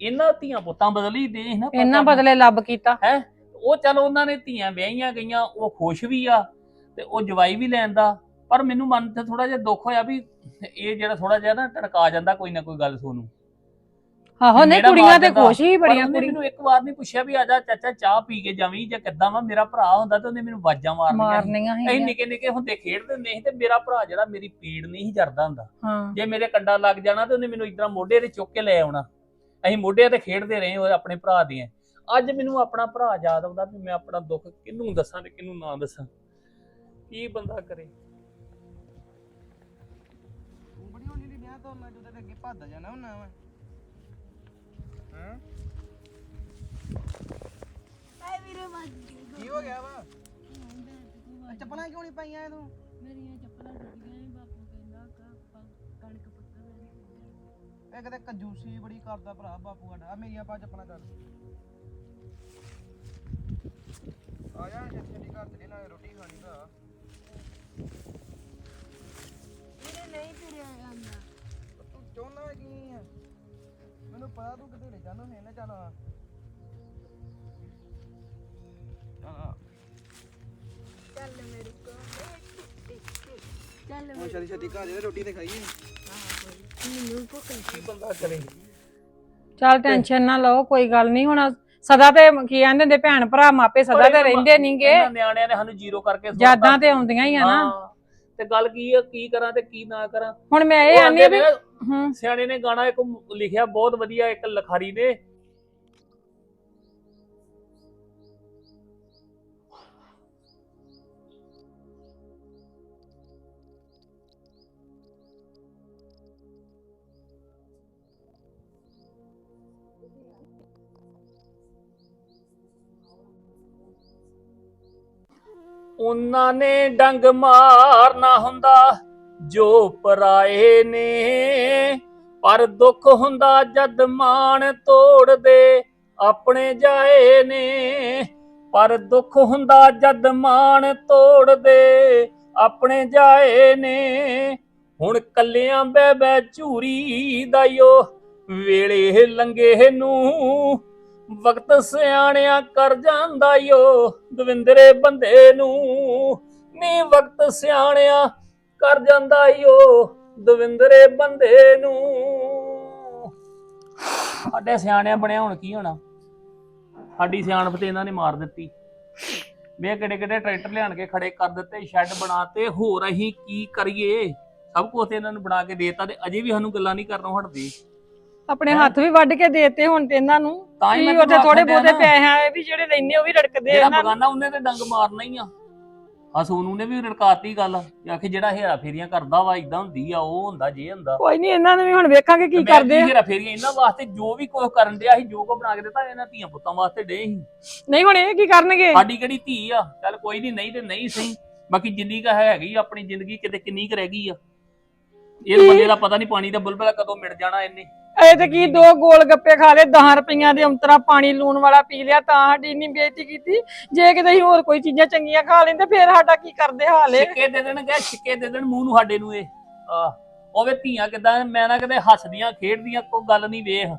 ਇਹਨਾਂ ਧੀਆਂ ਪੁੱਤਾਂ ਬਦਲੀ ਦੇ ਨਾ ਇਹਨਾਂ ਬਦਲੇ ਲੱਭ ਕੀਤਾ। ਉਹ ਚੱਲ ਉਹਨਾਂ ਨੇ ਧੀਆਂ ਵਿਆਹੀਆਂ ਗਈਆਂ ਉਹ ਖੁਸ਼ ਵੀ ਆ ਤੇ ਉਹ ਜਵਾਈ ਵੀ ਲੈਂਦਾ ਪਰ ਮੈਨੂੰ ਮਨ ਤੇ ਥੋੜਾ ਜਿਹਾ ਦੁੱਖ ਹੋਇਆ ਵੀ ਇਹ ਜਿਹੜਾ ਥੋੜਾ ਜਿਹਾ ਨਾ ਟੜਕਾ ਜਾਂਦਾ ਕੋਈ ਨਾ ਕੋਈ ਗੱਲ ਸੋਨੂੰ। ਆਹੋ ਨਹੀਂ ਮੇਰਾ ਕੁੜੀਆਂ ਤੇ। ਖੁਸ਼ ਹੀ ਪਰ ਬੜੀਆਂ ਉਹਨੇ ਕੁੜੀਆਂ। ਮੈਨੂੰ ਇੱਕ ਵਾਰ ਨਹੀਂ ਪੁੱਛਿਆ ਵੀ ਆਜਾ ਚਾਚਾ ਚਾਹ ਪੀ ਕੇ ਜਾਵੀਂ ਜਾਂ ਕਿੱਦਾਂ ਵਾ ਮੇਰਾ ਭਰਾ ਹੁੰਦਾ ਤੇ ਉਹਨੇ ਮੈਨੂੰ ਵਾਜਾਂ ਮਾਰਨੀਆਂ ਸੀ। ਮਾਰਨੀਆਂ ਅਸੀਂ ਨਿੱਕੇ ਨਿੱਕੇ ਹੁੰਦੇ ਖੇਡਦੇ ਹੁੰਦੇ ਸੀ ਤੇ ਮੇਰਾ ਭਰਾ ਜਿਹੜਾ ਮੇਰੀ ਪੀੜ ਨਹੀਂ ਸੀ ਜਰਦਾ ਹੁੰਦਾ। ਹਾਂ। ਜੇ ਮੇਰੇ ਕੰਡਾ ਲੱਗ ਜਾਣਾ ਤੇ ਉਹਨੇ ਮੈਨੂੰ ਇਦਾਂ ਮੋਢੇ ਤੇ ਚੁੱਕ ਕੇ ਲੈ ਆਉਣਾ। ਅਸੀਂ ਮੋਢੇ ਤੇ ਖੇਡਦੇ ਰਹੇ ਉਹ ਆਪਣੇ ਭਰਾ ਦੀਆਂ। ਅੱਜ ਮੈਨੂੰ ਆਪਣਾ ਭਰਾ ਯਾਦ ਆਉਂਦਾ ਵੀ ਮੈਂ ਆਪਣਾ ਦੁੱਖ ਕਿਹਨੂੰ ਦੱਸਾਂ ਤੇ ਕਿਹਨੂੰ ਨਾ ਦੱਸਾਂ। ਕੀ ਬੰਦਾ ਕਰੇ? ਬੜੀ ਹੌਲੀ ਹੌਲੀ ਵਿਆਹ ਤੋਂ ਮੈਂ ਤੇ ਅੱਗੇ ਭੱਜ ਜਾਣਾ ਹੁੰਨਾ ਵਾ। ਹਾਂ ਕੀ ਹੋ ਗਿਆ ਵਾ? ਇਹ ਚੱਪਲਾਂ ਕਿਉਂ ਨਹੀਂ ਪਾਈਆਂ ਤੂੰ ਮੇਰੀਆਂ ਚੱਪਲਾਂ ਟੁੱਟ ਗਈਆਂ ਸੀ ਬਾਪੂ ਕਹਿੰਦਾ ਕਾ ਕਣਕ ਪੱਕਾ ਇਹ ਕਿਤੇ ਕੰਜੂਸੀ ਬੜੀ ਕਰਦਾ ਭਰਾ ਬਾਪੂ ਸਾਡਾ। ਆ ਮੇਰੀਆਂ ਪਾ ਚੱਪਲਾਂ ਕਰ ਆ ਜਾ ਛੇਤੀ ਛੇਤੀ ਘਰ ਤੇ ਨਾਲ ਰੋਟੀ ਖਾਣੀ ਭਰਾ। ਮੇਰੇ ਨਹੀਂ ਫਿਰਿਆ ਜਾਂਦਾ। ਤੂੰ ਚਾਹੁੰਦਾ ਕੀ ਆ? ਮੈਨੂੰ ਪਤਾ ਤੂੰ ਕਿਤੇ ਲੈ ਜਾਣਾ ਹੈ ਨਾ ਚੱਲ ਆ ਚੱਲ। ਮੇਰੇ ਕੋਲ ਚੱਲ ਹੁਣ ਛੇਤੀ ਛੇਤੀ ਘਰ ਜੇ ਰੋਟੀ ਤੇ ਖਾਈਏ। ਮੈਨੂੰ ਭੁੱਖ ਕੀ ਬੰਦਾ ਕਰੇ ਚੱਲ ਟੈਨਸ਼ਨ ਨਾ ਲਓ ਕੋਈ ਗੱਲ ਨਹੀਂ ਹੁਣ ਸਦਾ ਤੇ ਕੀ ਕਹਿੰਦੇ ਹੁੰਦੇ ਭੈਣ ਭਰਾ ਮਾਪੇ ਸਦਾ ਤੇ ਰਹਿੰਦੇ ਨਹੀਂਗੇ ਨਿਆਣਿਆਂ ਨੇ ਸਾਨੂੰ ਜ਼ੀਰੋ ਕਰਕੇ ਸੁੱਟਤਾ। ਯਾਦਾਂ ਤੇ ਆਉਂਦੀਆਂ ਹੀ ਆ ਨਾ। ਹਾਂ, ਤੇ ਗੱਲ ਕੀ ਆ ਕੀ ਕਰਾਂ ਤੇ ਕੀ ਨਾ ਕਰਾਂ। ਹੁਣ ਮੈਂ ਇਹ ਉਹ ਆਨੀ ਆ ਆਂਦੇ ਵੀ ਨੇ, ਹੂੰ। ਸਿਆਣੇ ਨੇ ਗਾਣਾ ਇੱਕ ਲਿਖਿਆ ਬਹੁਤ ਵਧੀਆ ਇੱਕ ਲਖਾਰੀ ਨੇ। ਉਹਨਾਂ ਨੇ ਡੰਗ ਮਾਰਨਾ ਹੁੰਦਾ, ਜੋ ਪਰਾਏ ਨੇ। ਪਰ ਦੁੱਖ ਹੁੰਦਾ ਜਦ ਮਾਣ ਤੋੜਦੇ ਆਪਣੇ ਜਾਏ ਨੇ। ਪਰ ਦੁੱਖ ਹੁੰਦਾ ਜਦ ਮਾਣ ਤੋੜਦੇ ਆਪਣੇ ਜਾਏ ਨੇ। ਹੁਣ ਕੱਲਿਆਂ ਬਹਿ ਬਹਿ ਝੂਰੀ ਦਾ ਯੋ ਵੇਲੇ ਲੰਗੇ ਨੂੰ ਵਕਤ ਸਿਆਣਿਆ ਕਰ ਜਾਂਦਾ ਯੋ ਦਵਿੰਦਰੇ ਬੰਦੇ ਨੂੰ। ਨੀ ਵਕਤ ਸਿਆਣਿਆ ਕਰ ਜਾਂਦਾ ਯੋ ਦਵਿੰਦਰੇ ਬੰਦੇ ਨੂੰ। ਸਾਡੇ ਸਿਆਣਿਆਂ ਬਣਿਆ ਹੁਣ ਕੀ ਹੋਣਾ? ਸਾਡੀ ਸਿਆਣਪ ਤੇ ਇਹਨਾਂ ਨੇ ਮਾਰ ਦਿੱਤੀ। ਵੇ ਕਿਹੜੇ ਕਿਹੜੇ ਟਰੈਕਟਰ ਲਿਆਣ ਕੇ ਖੜੇ ਕਰ ਦਿੱਤੇ, ਸ਼ੈੱਡ ਬਣਾਤੇ, ਹੋਰ ਅਸੀਂ ਕੀ ਕਰੀਏ? ਸਭ ਕੁਝ ਤੇ ਇਹਨਾਂ ਨੂੰ ਬਣਾ ਕੇ ਦੇਤਾ ਤੇ ਅਜੇ ਵੀ ਸਾਨੂੰ ਗੱਲਾਂ ਨਹੀਂ ਕਰਨੋਂ ਹਟਦੀ। ਆਪਣੇ ਹੱਥ ਵੀ ਵੱਢ ਕੇ ਦੇਤੇ ਹੁਣ ਤੇ ਇਹਨਾਂ ਨੂੰ ਤਾਂ ਹੀ ਮੈਂ ਤੁਹਾਨੂੰ ਥੋੜੇ ਆਖਣ ਡਿਆ ਬਹੁਤੇ ਨਾ। ਪੈਸੇ ਆਏ ਵੀ ਜਿਹੜੇ ਲੈਨੇ ਉਹ ਵੀ ਰੜਕਦੇ ਜਿਹੜਾ ਇਹਨਾਂ ਨੂੰ। ਬਗਾਨਾ ਉਹਨੇ ਤੇ ਡੰਗ ਮਾਰਨਾ ਹੀ ਆ। ਆ ਸੋਨੂ ਨੇ ਵੀ ਰੜਕਾਤੀ ਗੱਲ ਕਿ ਆਖੇ ਜਿਹੜਾ ਹੇਰਾ ਫੇਰੀਆਂ ਕਰਦਾ ਵਾ ਇਦਾਂ ਹੁੰਦੀ ਆ ਉਹ ਹੁੰਦਾ ਜੇ ਹੁੰਦਾ। ਕੋਈ ਨਹੀਂ ਇਹਨਾਂ ਨੂੰ ਵੀ ਹੁਣ ਵੇਖਾਂਗੇ ਕੀ ਕਰਦੇ ਆ। ਹੇਰਾ ਫੇਰੀਆਂ ਇਹਨਾਂ ਵਾਸਤੇ ਜੋ ਵੀ ਕੁਝ ਕਰਨ ਡਿਆ ਸੀ ਜੋ ਕੋ ਬਣਾ ਕੇ ਦਿੱਤਾ ਇਹਨਾਂ ਧੀਆਂ ਪੁੱਤਾਂ ਵਾਸਤੇ ਡੇ ਸੀ। ਨਹੀਂ ਹੁਣ ਇਹ ਕੀ ਕਰਨਗੇ? ਸਾਡੀ ਕਿਹੜੀ ਧੀ ਆ? ਚੱਲ ਕੋਈ ਨਹੀਂ ਨਹੀਂ ਤੇ ਨਹੀਂ ਸਹੀ। ਬਾਕੀ ਜਿੰਨੀ ਕਾ ਹੈਗੀ ਆ, ਆਪਣੀ ਜ਼ਿੰਦਗੀ ਕਿਤੇ ਕਿੰਨੀ ਕੁ ਰਹਿ ਗਈ ਆ। ਇਹ ਬੰਦੇ ਦਾ ਪਤਾ ਨਹੀਂ ਪਾਣੀ ਦਾ ਬੁਲਬੁਲਾ ਕਦੋਂ ਮਿਟ ਜਾਣਾ ਇਹਨੇ। ਇਹ ਤੇ ਕੀ ਦੋ ਗੋਲ ਗੱਪੇ ਖਾ ਲਏ 10 ਰੁਪਈਆਂ ਦੇ ਅੰਤਰਾ ਪਾਣੀ ਲੂਣ ਵਾਲਾ ਪੀ ਲਿਆ ਤਾਂ ਸਾਡੀ ਇੰਨੀ ਬੇਇੱਜ਼ਤੀ ਕੀਤੀ। ਜੇ ਕਿਤੇ ਅਸੀਂ ਹੋਰ ਕੋਈ ਚੀਜ਼ਾਂ ਚੰਗੀਆਂ ਖਾ ਲੈਂਦੇ ਫੇਰ ਸਾਡਾ ਕੀ ਕਰਦੇ ਹਾਲੇ ਛਿੱਕੇ ਦੇ ਦੇਣਗੇ ਛਿੱਕੇ ਦੇ ਦੇਣ ਮੂੰਹ ਨੂੰ ਸਾਡੇ ਨੂੰ ਇਹ। ਆ ਉਹ ਵੇ ਧੀਆਂ ਕਿਦਾਂ ਮੈਂ ਨਾ ਕਿਤੇ ਹੱਸਦੀਆਂ ਖੇਡਦੀਆਂ ਕੋਈ ਗੱਲ ਨਹੀਂ ਵੇਖ।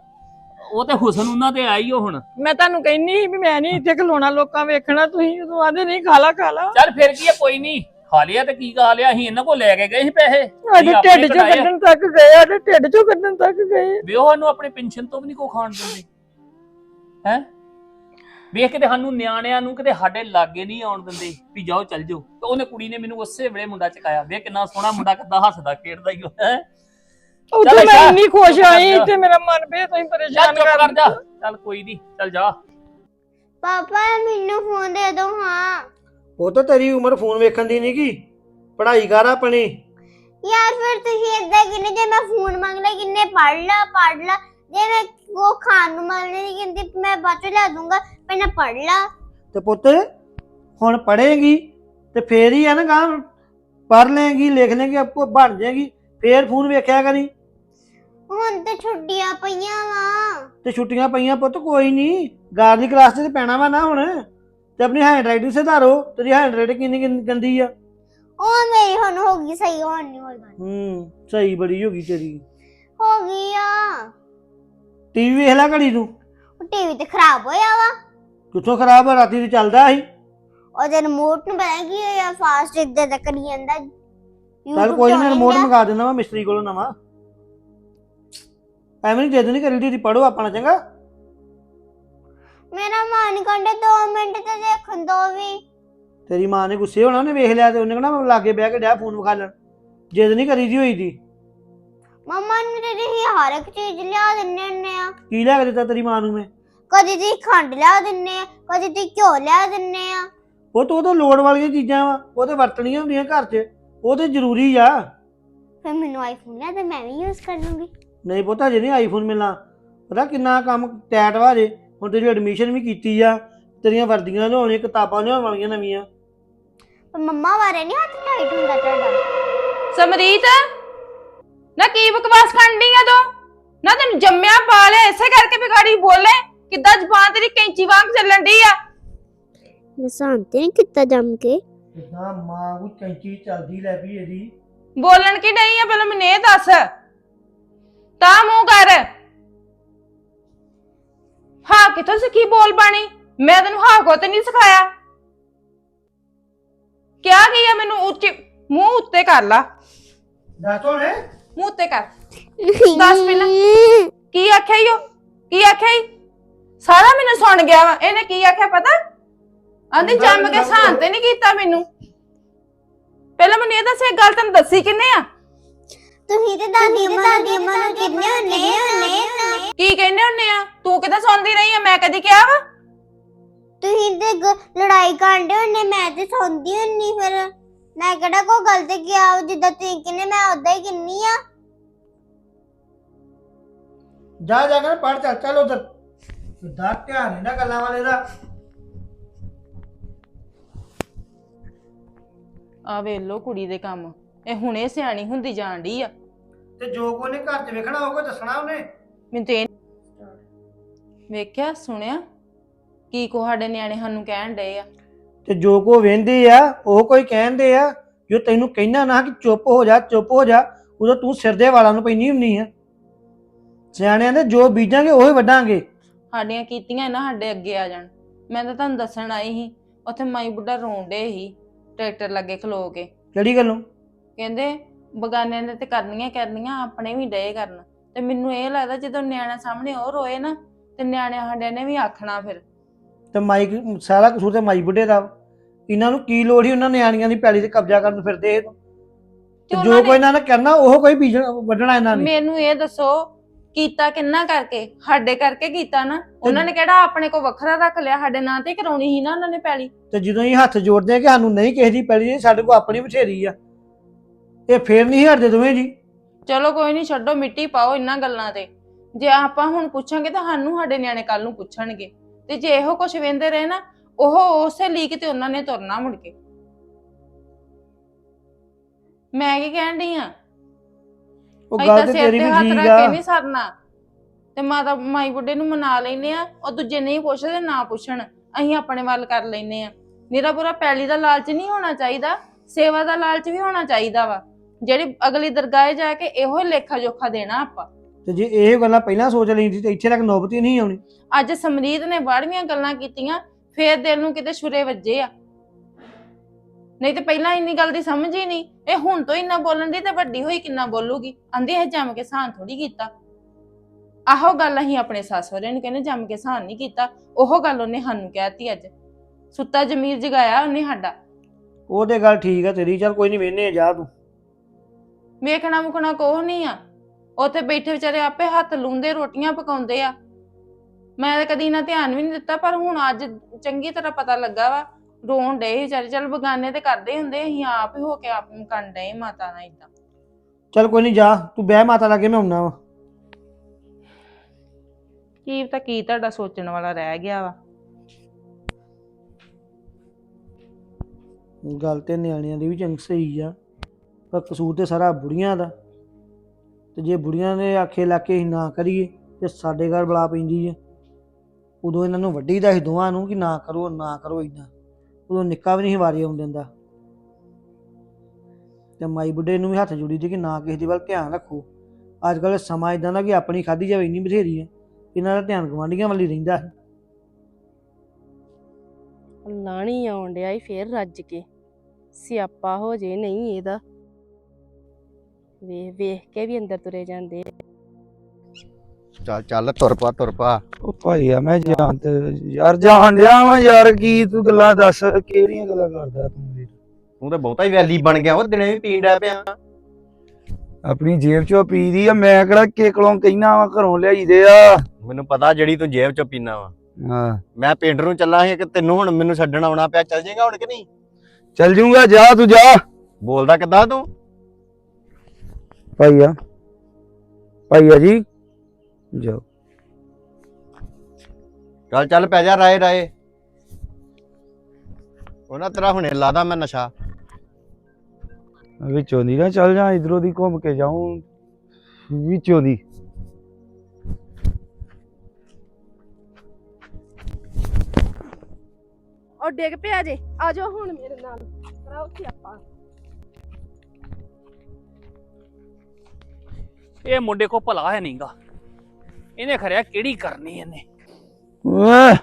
ਉਹ ਤੇ ਹੁਸਨ ਉਹਨਾਂ ਤੇ ਆਈ ਓ ਹੁਣ। ਮੈਂ ਤੁਹਾਨੂੰ ਕਹਿੰਨੀ ਵੀ ਮੈਂ ਨਹੀਂ ਇੱਥੇ ਖਲੋਣਾ ਲੋਕਾਂ ਵੇਖਣਾ ਤੁਸੀਂ ਉਦੋਂ ਆਂਦੇ ਨਹੀਂ ਖਾਲਾ ਖਾਲਾ ਚੱਲ ਫਿਰ ਕੀ ਆ ਕੋਈ ਨਹੀਂ ਖਾ ਲਿਆ ਤੇ ਕੀ ਖਾ ਲਿਆ? ਅਸੀਂ ਇਹਨਾਂ ਕੋਲ ਲੈ ਕੇ ਗਏ ਸੀ ਪੈਸੇ। ਸਾਡੇ ਅਸੀਂ ਆਪਣੇ ਢਿੱਡ ਚੋਂ ਕਢਾਏ ਆ। ਕੱਢਣ ਤੱਕ ਗਏ ਸਾਡੇ ਢਿੱਡ ਚੋਂ ਕੱਢਣ ਤੱਕ ਗਏ ਵੀ ਉਹ ਸਾਨੂੰ ਆਪਣੀ ਪੈਨਸ਼ਨ ਤੋਂ ਵੀ ਨਹੀਂ ਕੋ ਖਾਣ ਦਿੰਦੇ। ਹੈ? ਵੇਖ ਕਿਤੇ ਸਾਨੂੰ ਨਿਆਣਿਆਂ ਨੂੰ ਕਿਤੇ ਸਾਡੇ ਲਾਗੇ ਨਹੀਂ ਆਉਣ ਦਿੰਦੇ ਵੀ ਜਾਓ ਚੱਲ ਜਾਓ। ਤੇ ਉਹਨੇ ਕੁੜੀ ਨੇ ਮੈਨੂੰ ਉਸੇ ਵੇਲੇ ਮੁੰਡਾ ਚਕਾਇਆ। ਵੇਖ ਕਿੰਨਾ ਸੋਹਣਾ ਮੁੰਡਾ ਕਿੱਦਾਂ ਹੱਸਦਾ ਖੇਡਦਾ ਹੀ ਹੈ? ਉੱਥੇ ਚੱਲ ਮੈਂ। ਇੰਨੀ ਖੁਸ਼ ਆਈ। ਤੇ ਮੇਰਾ ਮਨ ਫੇਰ ਤੁਸੀਂ ਚੱਲ ਪਰੇਸ਼ਾਨ ਚੁੱਪ ਕਰ ਕਰ ਜਾ। ਚੱਲ ਕੋਈ ਨਹੀਂ ਚੱਲ ਜਾ। ਪਾਪਾ ਮੈਨੂੰ ਫੋਨ ਦੇ ਦਿਓ ਹਾਂ। ਉਹ ਤਾਂ ਤੇਰੀ ਉਮਰ ਫੋਨ ਵੇਖਣ ਦੀ ਨਹੀਂਗੀ ਪੜ੍ਹਾਈ ਕਰ ਆਪਣੀ। ਯਾਰ ਫਿਰ ਤੁਸੀਂ ਏਦਾਂ ਕਿੰਨੇ ਜੇ ਮੈਂ ਫੋਨ ਮੰਗ ਲਿਆ ਕਿੰਨੇ ਪੜ ਲਾ ਪੜ ਲਾ। ਜੇ ਮੈਂ ਉਹ ਖਾਣ ਨੂੰ ਮੰਗਣੇ ਨਹੀਂ ਕਹਿੰਦੀ ਮੈਂ ਬਾਅਦ ਚ ਲੈ ਦੂੰਗਾ ਪਹਿਲਾਂ ਪੜ ਲਾ। ਤੇ ਪੁੱਤ ਹੁਣ ਪੜ੍ਹੇਗੀ ਤੇ ਫੇਰ ਹੀ ਆ ਨਾ ਗਾਂ ਪੜ੍ਹ ਲੇਗੀ ਲਿਖ ਲੇਗੀ ਆਪਕੋ ਬਣ ਜਾਏਗੀ ਫੇਰ ਫੋਨ ਵੇਖਿਆ ਕਰੀ। ਹੁਣ ਤੇ ਛੁੱਟੀਆਂ ਪਈਆਂ ਵਾ। ਤੇ ਛੁੱਟੀਆਂ ਪਈਆਂ ਪੁੱਤ ਕੋਈ ਨਹੀਂ ਗਾਰ ਦੀ ਕਲਾਸ 'ਚ ਤੇ ਪੈਣਾ ਵਾ ਨਾ ਹੁਣ। ਤੇ ਆਪਣੀ ਹੈਂਡ ਰਾਈਟਿੰਗ ਸੁਧਾਰੋ ਤੇਰੀ ਹੈਂਡ ਰਾਈਟਿੰਗ ਕਿੰਨੀ ਗੰ- ਗੰਦੀ ਆ। ਉਹ ਮੇਰੀ ਹੁਣ ਹੋ ਗਈ ਸਹੀ ਹੁਣ ਨਹੀਂ ਹੋਏਗਾ ਹੂੰ ਸਹੀ ਬੜੀ ਹੋ ਗਈ ਤੇਰੀ। ਹੋ ਗਈ ਆ। ਟੀਵੀ ਵੇਖ ਲੈ ਘੜੀ ਤੂੰ ਟੀਵੀ ਤੇ ਖਰਾਬ ਹੋਇਆ ਵਾ। ਕਿੱਥੋਂ ਖਰਾਬ ਆ ਰਾਤੀ ਤੇ ਚੱਲਦਾ ਸੀ। ਉਹਦੇ ਰਿਮੋਟ ਨੂੰ ਪਤਾ ਕੀ ਹੋਇਆ ਫਾਸਟ ਇੱਦਾਂ ਦਾ ਕਰੀ ਜਾਂਦਾ। ਚੱਲ ਕੋਈ ਆਉਣ ਰਿਮੋਟ। ਮੰਗਾ ਦਿੰਦਾ ਮੈਂ ਮਿਸਤਰੀ ਕੋਲੋਂ ਨਵਾਂ। ਐਵੇਂ ਨਹੀਂ ਜਿੱਦ ਨਹੀਂ ਕਰੀ ਦੀ ਪੜੋ ਆਪਣਾ ਚੰਗਾ। ਮੇਰਾ ਮਨ ਕਰਦਾ 2 ਮਿੰਟ ਤੇ ਦੇਖਣ ਦੋ ਵੀ। ਤੇਰੀ ਮਾਂ ਨੇ ਗੁੱਸੇ ਹੋਣਾ ਉਹਨੇ ਵੇਖ ਲਿਆ ਤੇ ਉਹਨੇ ਕਹਣਾ ਲਾਗੇ ਬਹਿ ਕੇ ਡਿਆ ਫੋਨ ਵਿਖਾ ਲੈਣ ਜਿੱਦ ਨਹੀਂ ਕਰੀ ਦੀ ਹੋਈ ਦੀ। ਮੰਮਾ ਨੂੰ ਤੇ ਤੁਸੀਂ ਹਰ ਇੱਕ ਚੀਜ਼ ਲਿਆ ਦਿੰਨੇ ਹੁੰਨੇ ਆ। ਕੀ ਲੈ ਕੇ ਦਿੱਤਾ ਤੇਰੀ ਮਾਂ ਨੂੰ ਮੈਂ? ਕਦੀ ਤੁਸੀਂ ਖੰਡ ਲਿਆ ਦਿੰਨੇ ਆ ਕਦੀ ਤੁਸੀਂ ਘਿਓ ਲਿਆ ਦਿੰਨੇ ਆ। ਉਹ ਤਾਂ ਉਹ ਤਾਂ ਲੋੜ ਵਾਲੀਆਂ ਚੀਜ਼ਾਂ ਵਾ ਉਹ ਤੇ ਵਰਤਣੀਆਂ ਹੁੰਦੀਆਂ ਘਰ 'ਚ ਉਹ ਤੇ ਜ਼ਰੂਰੀ ਆ। ਫਿਰ ਮੈਨੂੰ ਆਈਫੋਨ ਲਿਆ ਤੇ ਮੈਂ ਵੀ ਯੂਜ਼ ਕਰ ਲੂੰਗੀ। ਨਹੀਂ ਪਤਾ ਜੇ ਨਹੀਂ ਆਈਫੋਨ ਮਿਲਣਾ। ਪਤਾ ਕਿੰਨਾ ਕੰਮ ਟੈਟ ਵਾ ਜੇ ਹੁਣ ਤੇਰੀ ਐਡਮਿਸ਼ਨ ਵੀ ਕੀਤੀ ਆ ਤੇਰੀਆਂ ਵਰਦੀਆਂ ਲਿਆਉਣੀਆਂ ਕਿਤਾਬਾਂ ਲਿਆਉਣ ਵਾਲੀਆਂ ਨਵੀਆਂ। ਪਰ ਮੰਮਾ ਬਾਰੇ ਨਹੀਂ ਹੱਥ ਟਾਈਟ ਹੁੰਦਾ ਤੁਹਾਡਾ? ਸਮਰੀਤ ਨਾ ਕੀ ਬਕਵਾਸ ਕਰਨੀ ਆ ਤੂੰ? ਨਾ ਤੈਨੂੰ ਜੰਮਿਆ ਪਾਲੇ ਐਸੇ ਕਰਕੇ ਵਿਗਾੜੀ ਬੋਲੇ। ਕਿੱਦਾਂ ਜ਼ਬਾਨ ਤੇਰੀ ਕੈਂਚੀ ਵਾਂਗ ਚੱਲਣ ਦੀ ਆ? ਮੈਂ ਸ਼ਾਂਤੀ ਨਹੀਂ ਕੀਤਾ ਜੰਮ ਕੇ। ਕਿਦਾਂ ਮਾਂ ਕੋ ਕੈਂਚੀ ਚੱਲਦੀ ਲੈ ਵੀ ਇਹਦੀ? ਬੋਲਣ ਕੀ ਨਹੀਂ ਆ ਪਹਿਲਾਂ ਮੈਨੂੰ ਇਹ ਦੱਸ। ਤਾਂ ਮੂੰਹ ਕਰ। ਹਾਂ ਕਿਥੋਂ ਸਿੱਖੀ ਬੋਲ ਬਾਣੀ? ਮੈਂ ਤੈਨੂੰ ਹਾਂ ਕੋ ਤੇ ਨਹੀਂ ਸਿਖਾਇਆ। ਕਿਆ ਕੀ ਆ ਮੈਨੂੰ? ਉੱਚੀ ਮੂੰਹ ਉੱਤੇ ਕਰ ਲਾ। ਦੱਸ ਹੁਣ ਮੂੰਹ ਉੱਤੇ ਕਰ। ਦੱਸ ਪਹਿਲਾਂ। ਕੀ ਆਖਿਆ ਈਓ ਕੀ ਆਖਿਆ ਈ? ਸਾਰਾ ਮੈਨੂੰ ਸੁਣ ਗਿਆ ਵਾ। ਇਹਨੇ ਕੀ ਆਖਿਆ ਪਤਾ? ਆਂਦੀ ਜੰਮ ਕੇ ਸਾਂ ਤੇ ਨਹੀਂ ਕੀਤਾ ਮੈਨੂੰ। ਪਹਿਲਾਂ ਮੈਨੂੰ ਇਹ ਦੱਸ ਇਹ ਗੱਲ ਤੈਨੂੰ ਦੱਸੀ ਕਿੰਨੇ ਆ? ਤੁਸੀਂ ਤੇ ਦਾਦੀ ਦਾਦੀ ਅੰਮਾ ਨੂੰ ਕਿੰਨੇ ਹੁੰਨੇ ਹੁੰਨੇ ਕੀ ਕਹਿੰਦੇ ਹੁੰਨੇ ਆ? ਤੂੰ ਕਿਦਾਂ ਸੁਣਦੀ ਰਹੀ ਆ? ਮੈਂ ਕਦੀ ਕਿਹਾ ਵਾ? ਤੁਸੀਂ ਤੇ ਗ- ਲੜਾਈ ਕਰਦੇ ਹੁੰਨੇ ਮੈਂ ਤੇ ਸੌਂਦੀ ਹੁੰਨੀ ਫਿਰ। ਮੈਂ ਕਿਹੜਾ ਕੋ ਗਲਤ ਗਿਆ ਵਾ, ਜਿੱਦਾਂ ਤੁਸੀਂ ਕਹਿੰਦੇ ਮੈਂ ਉਦਾਂ ਹੀ ਕਿੰਨੀ ਆ। ਜਾ ਜਾ ਕੇ ਪੜ ਚੱਲ ਚੱਲ ਉਧਰ। ਸਿੱਧਾ ਧਿਆਨ ਨਹੀਂ ਨਾ ਗੱਲਾਂ ਵਾਲੇ ਦਾ ਆ ਵੇਖ ਲੋ ਕੁੜੀ ਦੇ ਕੰਮ। ਇਹ ਹੁਣੇ ਸਿਆਣੀ ਹੁੰਦੀ ਜਾਣ ਡਈ ਆ। ਤੇ ਜੋ ਕੋ ਨੇ ਘਰ 'ਚ ਵੇਖਣਾ ਹੋਊਗਾ ਦੱਸਣਾ ਉਹਨੇ। ਮੈਨੂੰ ਤੇ ਇਹ- ਵੇਖਿਆ ਸੁਣਿਆ ਕੀ ਕੋ ਸਾਡੇ ਨਿਆਣੇ ਸਾਨੂੰ ਕਹਿਣ ਡਏ ਆ। ਤੇ ਜੋ ਕੋ ਵੇਂਦੇ ਆ ਉਹ ਕੋਈ ਕਹਿੰਦੇ ਆ ਜੋ ਤੈਨੂੰ ਕਹਿਣਾ ਨਾ ਕਿ ਚੁੱਪ ਹੋ ਜਾ ਚੁੱਪ ਹੋ ਜਾ ਉਦੋਂ ਤੂੰ ਸਿਰ ਦੇ ਵਾਲਾਂ ਨੂੰ ਪੈਣੀ ਹੁੰਨੀ ਆ। ਸਿਆਣਿਆਂ ਦੇ ਜੋ ਬੀਜਾਂਗੇ ਉਹ ਹੀ ਵੱਢਾਂਗੇ। ਸਾਡੀਆਂ ਕੀਤੀਆਂ ਨਾ ਸਾਡੇ ਅੱਗੇ ਆ ਜਾਣ। ਮੈਂ ਤਾਂ ਤੁਹਾਨੂੰ ਦੱਸਣ ਆਈ ਸੀ ਉੱਥੇ ਮਾਈ ਬੁੱਢਾ ਰੋਣ ਡੇ ਸੀ ਟਰੈਕਟਰ ਲੱਗੇ ਖਲੋ ਕੇ। ਕਿਹੜੀ ਗੱਲੋਂ? ਕਹਿੰਦੇ ਬਗਾਨਿਆਂ ਨੇ ਤੇ ਕਰਨੀਆਂ ਕਰਨੀਆਂ ਆਪਣੇ ਵੀ ਡਏ ਕਰਨ। ਤੇ ਮੈਨੂੰ ਇਹ ਲੱਗਦਾ ਜਦੋਂ ਨਿਆਣਾ ਸਾਹਮਣੇ ਉਹ ਰੋਏ ਨਾ ਤੇ ਨਿਆਣਿਆਂ ਸਾਡਿਆਂ ਨੇ ਵੀ ਆਖਣਾ ਫਿਰ। ਤੇ ਮਾਈ ਕੀ- ਸਾਰਾ ਕਸੂਰ ਤੇ ਮਾਈ ਬੁੱਢੇ ਦਾ। ਵਾ। ਇਹਨਾਂ ਨੂੰ ਕੀ ਲੋੜ ਹੀ ਉਹਨਾਂ ਨਿਆਣੀਆਂ ਦੀ ਪੈਲੀ ਤੇ ਕਬਜ਼ਾ ਕਰਨ ਨੂੰ ਫਿਰਦੇ ਇਹ? ਤੋਂ। ਤੇ ਤੇ ਜੋ ਉਹਨਾਂ ਕੋਈ ਇਹਨਾਂ ਨੇ ਕਰਨਾ ਉਹ ਕੋਈ ਬੀਜਣਾ ਵੱਢਣਾ ਇਹਨਾਂ ਨੇ। ਮੈਨੂੰ ਇਹ ਦੱਸੋ ਕੀਤਾ ਕਿੰਨਾ ਕਰਕੇ? ਸਾਡੇ ਕਰਕੇ ਕੀਤਾ ਨਾ? ਉਹਨਾਂ ਨੇ ਕਿਹੜਾ ਆਪਣੇ ਕੋ ਵੱਖਰਾ ਰੱਖ ਲਿਆ? ਸਾਡੇ ਨਾਂ ਤੇ ਕਰਾਉਣੀ ਸੀ ਨਾ ਉਹਨਾਂ ਨੇ ਪੈਲੀ। ਤੇ ਜਦੋਂ ਇਹ ਹੱਥ ਜੋੜਦੇ ਆ ਕਿ ਸਾਨੂੰ ਨਹੀਂ ਕਿਸੇ ਦੀ ਪੈਲੀ ਸਾਡੇ ਕੋਲ ਆਪਣੀ ਬਥੇਰੀ ਆ। ਇਹ ਫੇਰ ਨਹੀਂ ਹਟਦੇ ਦੋਵੇਂ ਜੀ। ਚਲੋ ਕੋਈ ਨਹੀਂ ਛੱਡੋ ਮਿੱਟੀ ਪਾਓ ਇਹਨਾਂ ਗੱਲਾਂ ਤੇ। ਜੇ ਆਪਾਂ ਹੁਣ ਪੁੱਛਾਂਗੇ ਤਾਂ ਸਾਨੂੰ ਸਾਡੇ ਨਿਆਣੇ ਕੱਲ ਨੂੰ ਪੁੱਛਣਗੇ। ਤੇ ਜੇ ਇਹੋ ਕੁਝ ਵੇਂਦੇ ਰਹੇ ਨਾ ਉਹ ਉਸੇ ਲੀਕ ਤੇ ਉਹਨਾਂ ਨੇ ਤੁਰਨਾ ਮੁੜ ਕੇ। ਮੈਂ ਕੀ ਕਹਿਣ ਡਈ ਆ? ਉਹ ਗੱਲ ਤਾਂ ਤੇਰੀ ਵੀ ਠੀਕ ਆ ਕੇ ਨਹੀਂ ਸਰਨਾ। ਤੇ ਮਾਤਾ ਮਾਈ ਬੁੱਢੇ ਨੂੰ ਮਨਾ ਲੈਨੇ ਆ। ਉਹ ਦੂਜੇ ਨਹੀਂ ਪੁੱਛਦੇ ਨਾ ਪੁੱਛਣ। ਅਸੀਂ ਆਪਣੇ ਵੱਲ ਕਰ ਲੈਨੇ ਆ। ਨਿਰਾ ਪੂਰਾ ਪੈਲੀ ਦਾ ਲਾਲਚ ਨਹੀਂ ਹੋਣਾ ਚਾਹੀਦਾ। ਸੇਵਾ ਦਾ ਲਾਲਚ ਵੀ ਹੋਣਾ ਚਾਹੀਦਾ ਵਾ। ਜਿਹੜੀ ਅਗਲੀ ਦਰਗਾਹੇ ਜਾ ਕੇ ਇਹੋ ਹੀ ਲੇਖਾ ਜੋਖਾ ਦੇਣਾ ਆਪਾਂ। ਤੇ ਜੇ ਇਹ ਗੱਲਾਂ ਪਹਿਲਾਂ ਸੋਚ ਲੈਂਦੀ ਤੇ ਇੱਥੇ ਤੱਕ ਨੌਬਤ ਹੀ ਨਹੀਂ ਆਉਣੀ। ਅੱਜ ਸਮਰੀਤ ਨੇ ਬਾੜਵੀਆਂ ਗੱਲਾਂ ਕੀਤੀਆਂ ਫੇਰ ਦਿਲ ਨੂੰ ਕਿਤੇ ਛੁਰੇ ਵੱਜੇ ਆ। ਨਹੀਂ ਤੇ ਪਹਿਲਾਂ ਇੰਨੀ ਗੱਲ ਦੀ ਸਮਝ ਹੀ ਨਹੀਂ। ਇਹ ਹੁਣ ਤੋਂ ਇੰਨਾ ਬੋਲਣ ਦੀ ਤੇ ਵੱਡੀ ਹੋਈ ਕਿੰਨਾ ਬੋਲੂਗੀ? ਆਂਦੀ ਇਹ ਜੰਮ ਕੇ ਸਾਨ ਥੋੜੀ ਕੀਤਾ। ਆਹੋ ਗੱਲ ਅਸੀਂ ਆਪਣੇ ਸੱਸ ਸਹੁਰੇ ਨੂੰ ਕਹਿੰਦੇ ਜੰਮ ਕੇ ਸਾਨ ਨਹੀਂ ਕੀਤਾ। ਉਹ ਗੱਲ ਉਹਨੇ ਸਾਨੂੰ ਕਹਿਤੀ ਅੱਜ। ਸੁੱਤਾ ਜ਼ਮੀਰ ਜਗਾਇਆ ਉਹਨੇ ਸਾਡਾ। ਉਹ ਤੇ ਗੱਲ ਠੀਕ ਆ ਤੇਰੀ ਚੱਲ ਕੋਈ ਨਹੀਂ ਵੇਨੇ ਜਾ ਤੂੰ। ਵੇਖਣਾ ਮੁਕਣਾ ਕੋਹ ਨਹੀਂ ਆ। ਉੱਥੇ ਬੈਠੇ ਵਿਚਾਰੇ ਆਪੇ ਹੱਥ ਲੂੰਦੇ ਰੋਟੀਆਂ ਪਕਾਉਂਦੇ ਆ। ਮੈਂ ਤਾਂ ਕਦੀ ਇਹਨਾਂ ਧਿਆਨ ਵੀ ਨਹੀਂ ਦਿੱਤਾ ਪਰ ਹੁਣ ਅੱਜ ਚੰਗੀ ਤਰ੍ਹਾਂ ਪਤਾ ਲੱਗਾ ਵਾ। ਰੋਣ ਡੇ ਵਿਚਾਰੇ ਚੱਲ ਬਗਾਨੇ ਤੇ ਕਰਦੇ ਹੁੰਦੇ ਅਸੀਂ ਆਪ ਹੀ ਹੋ ਕੇ ਆਪ ਨੂੰ ਕਰਨ ਡਏ ਮਾਤਾ ਨਾਲ ਇਦਾਂ ਚੱਲ ਕੋਈ ਨਹੀਂ ਜਾ ਤੂੰ ਬਹਿ ਮਾਤਾ ਲਾਗੇ ਮੈਂ ਆਉਣਾ ਵਾ। ਕੀ ਤਾਂ ਕੀ ਤੁਹਾਡਾ ਸੋਚਣ ਵਾਲਾ ਰਹਿ ਗਿਆ ਵਾ। ਗੱਲ ਤੇ ਨਿਆਣਿਆਂ ਦੀ ਵੀ ਚੰਗ ਸਹੀ ਆ। ਪਰ ਕਸੂਰ ਤੇ ਸਾਰਾ ਬੁੜੀਆਂ ਦਾ। ਤੇ ਜੇ ਬੁੜੀਆਂ ਨੇ ਆਖੇ ਲਾ ਕੇ ਅਸੀਂ ਨਾ ਕਰੀਏ, ਤੇ ਸਾਡੇ ਘਰ ਬਲਾ ਪੈਂਦੀ ਆ। ਉਦੋਂ ਇਹਨਾਂ ਨੂੰ ਵੱਡੀ ਦਾ ਸੀ ਦੋਵਾਂ ਨੂੰ ਕਿ ਨਾ ਕਰੋ ਨਾ ਕਰੋ ਇਦਾਂ ਉਦੋਂ ਨਿੱਕਾ ਵੀ ਨਹੀਂ ਵਾਰੀ ਆਉਣ ਦਿੰਦਾ। ਤੇ ਮਾਈ ਬੁੱਢੇ ਨੂੰ ਵੀ ਹੱਥ ਜੋੜੀ ਦੀ ਕਿ ਨਾ ਕਿਸੇ ਦੇ ਵੱਲ ਧਿਆਨ ਰੱਖੋ। ਅੱਜ ਕੱਲ ਸਮਾਂ ਇਦਾਂ ਦਾ ਕਿ ਆਪਣੀ ਖਾਦੀ ਜਾਵੇ ਇੰਨੀ ਬਥੇਰੀ ਹੈ ਇਹਨਾਂ ਦਾ ਧਿਆਨ ਗਵਾਂਢੀਆਂ ਵੱਲ ਹੀ ਰਹਿੰਦਾ ਹੈ। ਲਾਣੀ ਆਉਣ ਡਿਆ ਈ ਫੇਰ ਰੱਜ ਕੇ। ਸਿਆਪਾ ਹੋ ਜੇ ਨਹੀਂ ਇਹਦਾ। ਵੇਖ ਵੇਖ ਕੇ ਵੀ ਅੰਦਰ ਤੁਰੇ ਜਾਂਦੇ ਚੱਲ ਚੱਲ ਤੁਰ ਪਾ ਤੁਰ ਪਾ। ਉਹ ਭਾਈ ਆ ਮੈਂ ਜਾਣ ਤੇ ਯਾਰ ਜਾਣ ਡਿਆ ਵਾਂ ਯਾਰ ਕੀ ਤੂੰ ਗੱਲਾਂ ਦੱਸ ਕਿਹੜੀਆਂ ਗੱਲਾਂ ਕਰਦਾ ਤੂੰ ਵੀਰ ਤੂੰ ਤਾਂ ਬਹੁਤਾ ਹੀ ਵੈਲੀ ਬਣ ਗਿਆ ਉਹ ਦਿਨੇ ਵੀ ਪੀਣ ਡਿਆ ਪਿਆ। ਆਪਣੀ ਜੇਬ ਚੋਂ ਪੀ ਦੀ ਆ ਮੈਂ ਕਿਹੜਾ ਕੇਕਲੋਂ ਕਹਿਣਾ ਵਾ ਘਰੋਂ ਲਿਆਈਦੇ ਆ। ਮੈਨੂੰ ਪਤਾ ਜਿਹੜੀ ਤੂੰ ਜੇਬ ਚੋਂ ਪੀਣਾ ਵਾ। ਹਾਂ। ਮੈਂ ਪਿੰਡ ਨੂੰ ਚੱਲਾ ਸੀ ਕਿ ਤੈਨੂੰ ਹੁਣ ਮੈਨੂੰ ਛੱਡਣ ਆਉਣਾ ਪਿਆ ਚੱਲ ਜਾਏਗਾ ਹੁਣ ਕਿ ਨਹੀਂ? ਚੱਲ ਜੂੰਗਾ ਜਾ ਤੂੰ ਜਾ। ਬੋਲਦਾ ਕਿੱਦਾਂ ਤੂੰ? ਭਾਈਆ ਭਾਈਆ ਜੀ। ਜਾਓ। ਚੱਲ ਚੱਲ ਪੈ ਜਾ ਰਾਏ ਰਾਏ। ਉਹਨਾਂ ਤੇਰਾ ਹੁਣੇ ਲਾਦਾ ਮੈਂ ਨਸ਼ਾ। ਵਿੱਚੋਂ ਦੀ ਨਾ ਚੱਲ ਜਾ ਇਧਰੋਂ ਦੀ ਘੁੰਮ ਕੇ ਜਾਉਂ ਵਿੱਚੋਂ ਦੀ ਉਹ ਡਿੱਗ ਪਿਆ ਜੇ। ਆ ਜਾਓ ਹੁਣ ਮੇਰੇ ਨਾਲ। ਕਰਾਓ ਸਿਆਪਾ ਇਹ ਮੁੰਡੇ ਕੋ ਭਲਾ ਹੈ ਨਹੀਂਗਾ ਇਹਨੇ ਖਰਿਆ ਕਿਹੜੀ ਕਰਨੀ ਇਹਨੇ ਓਏ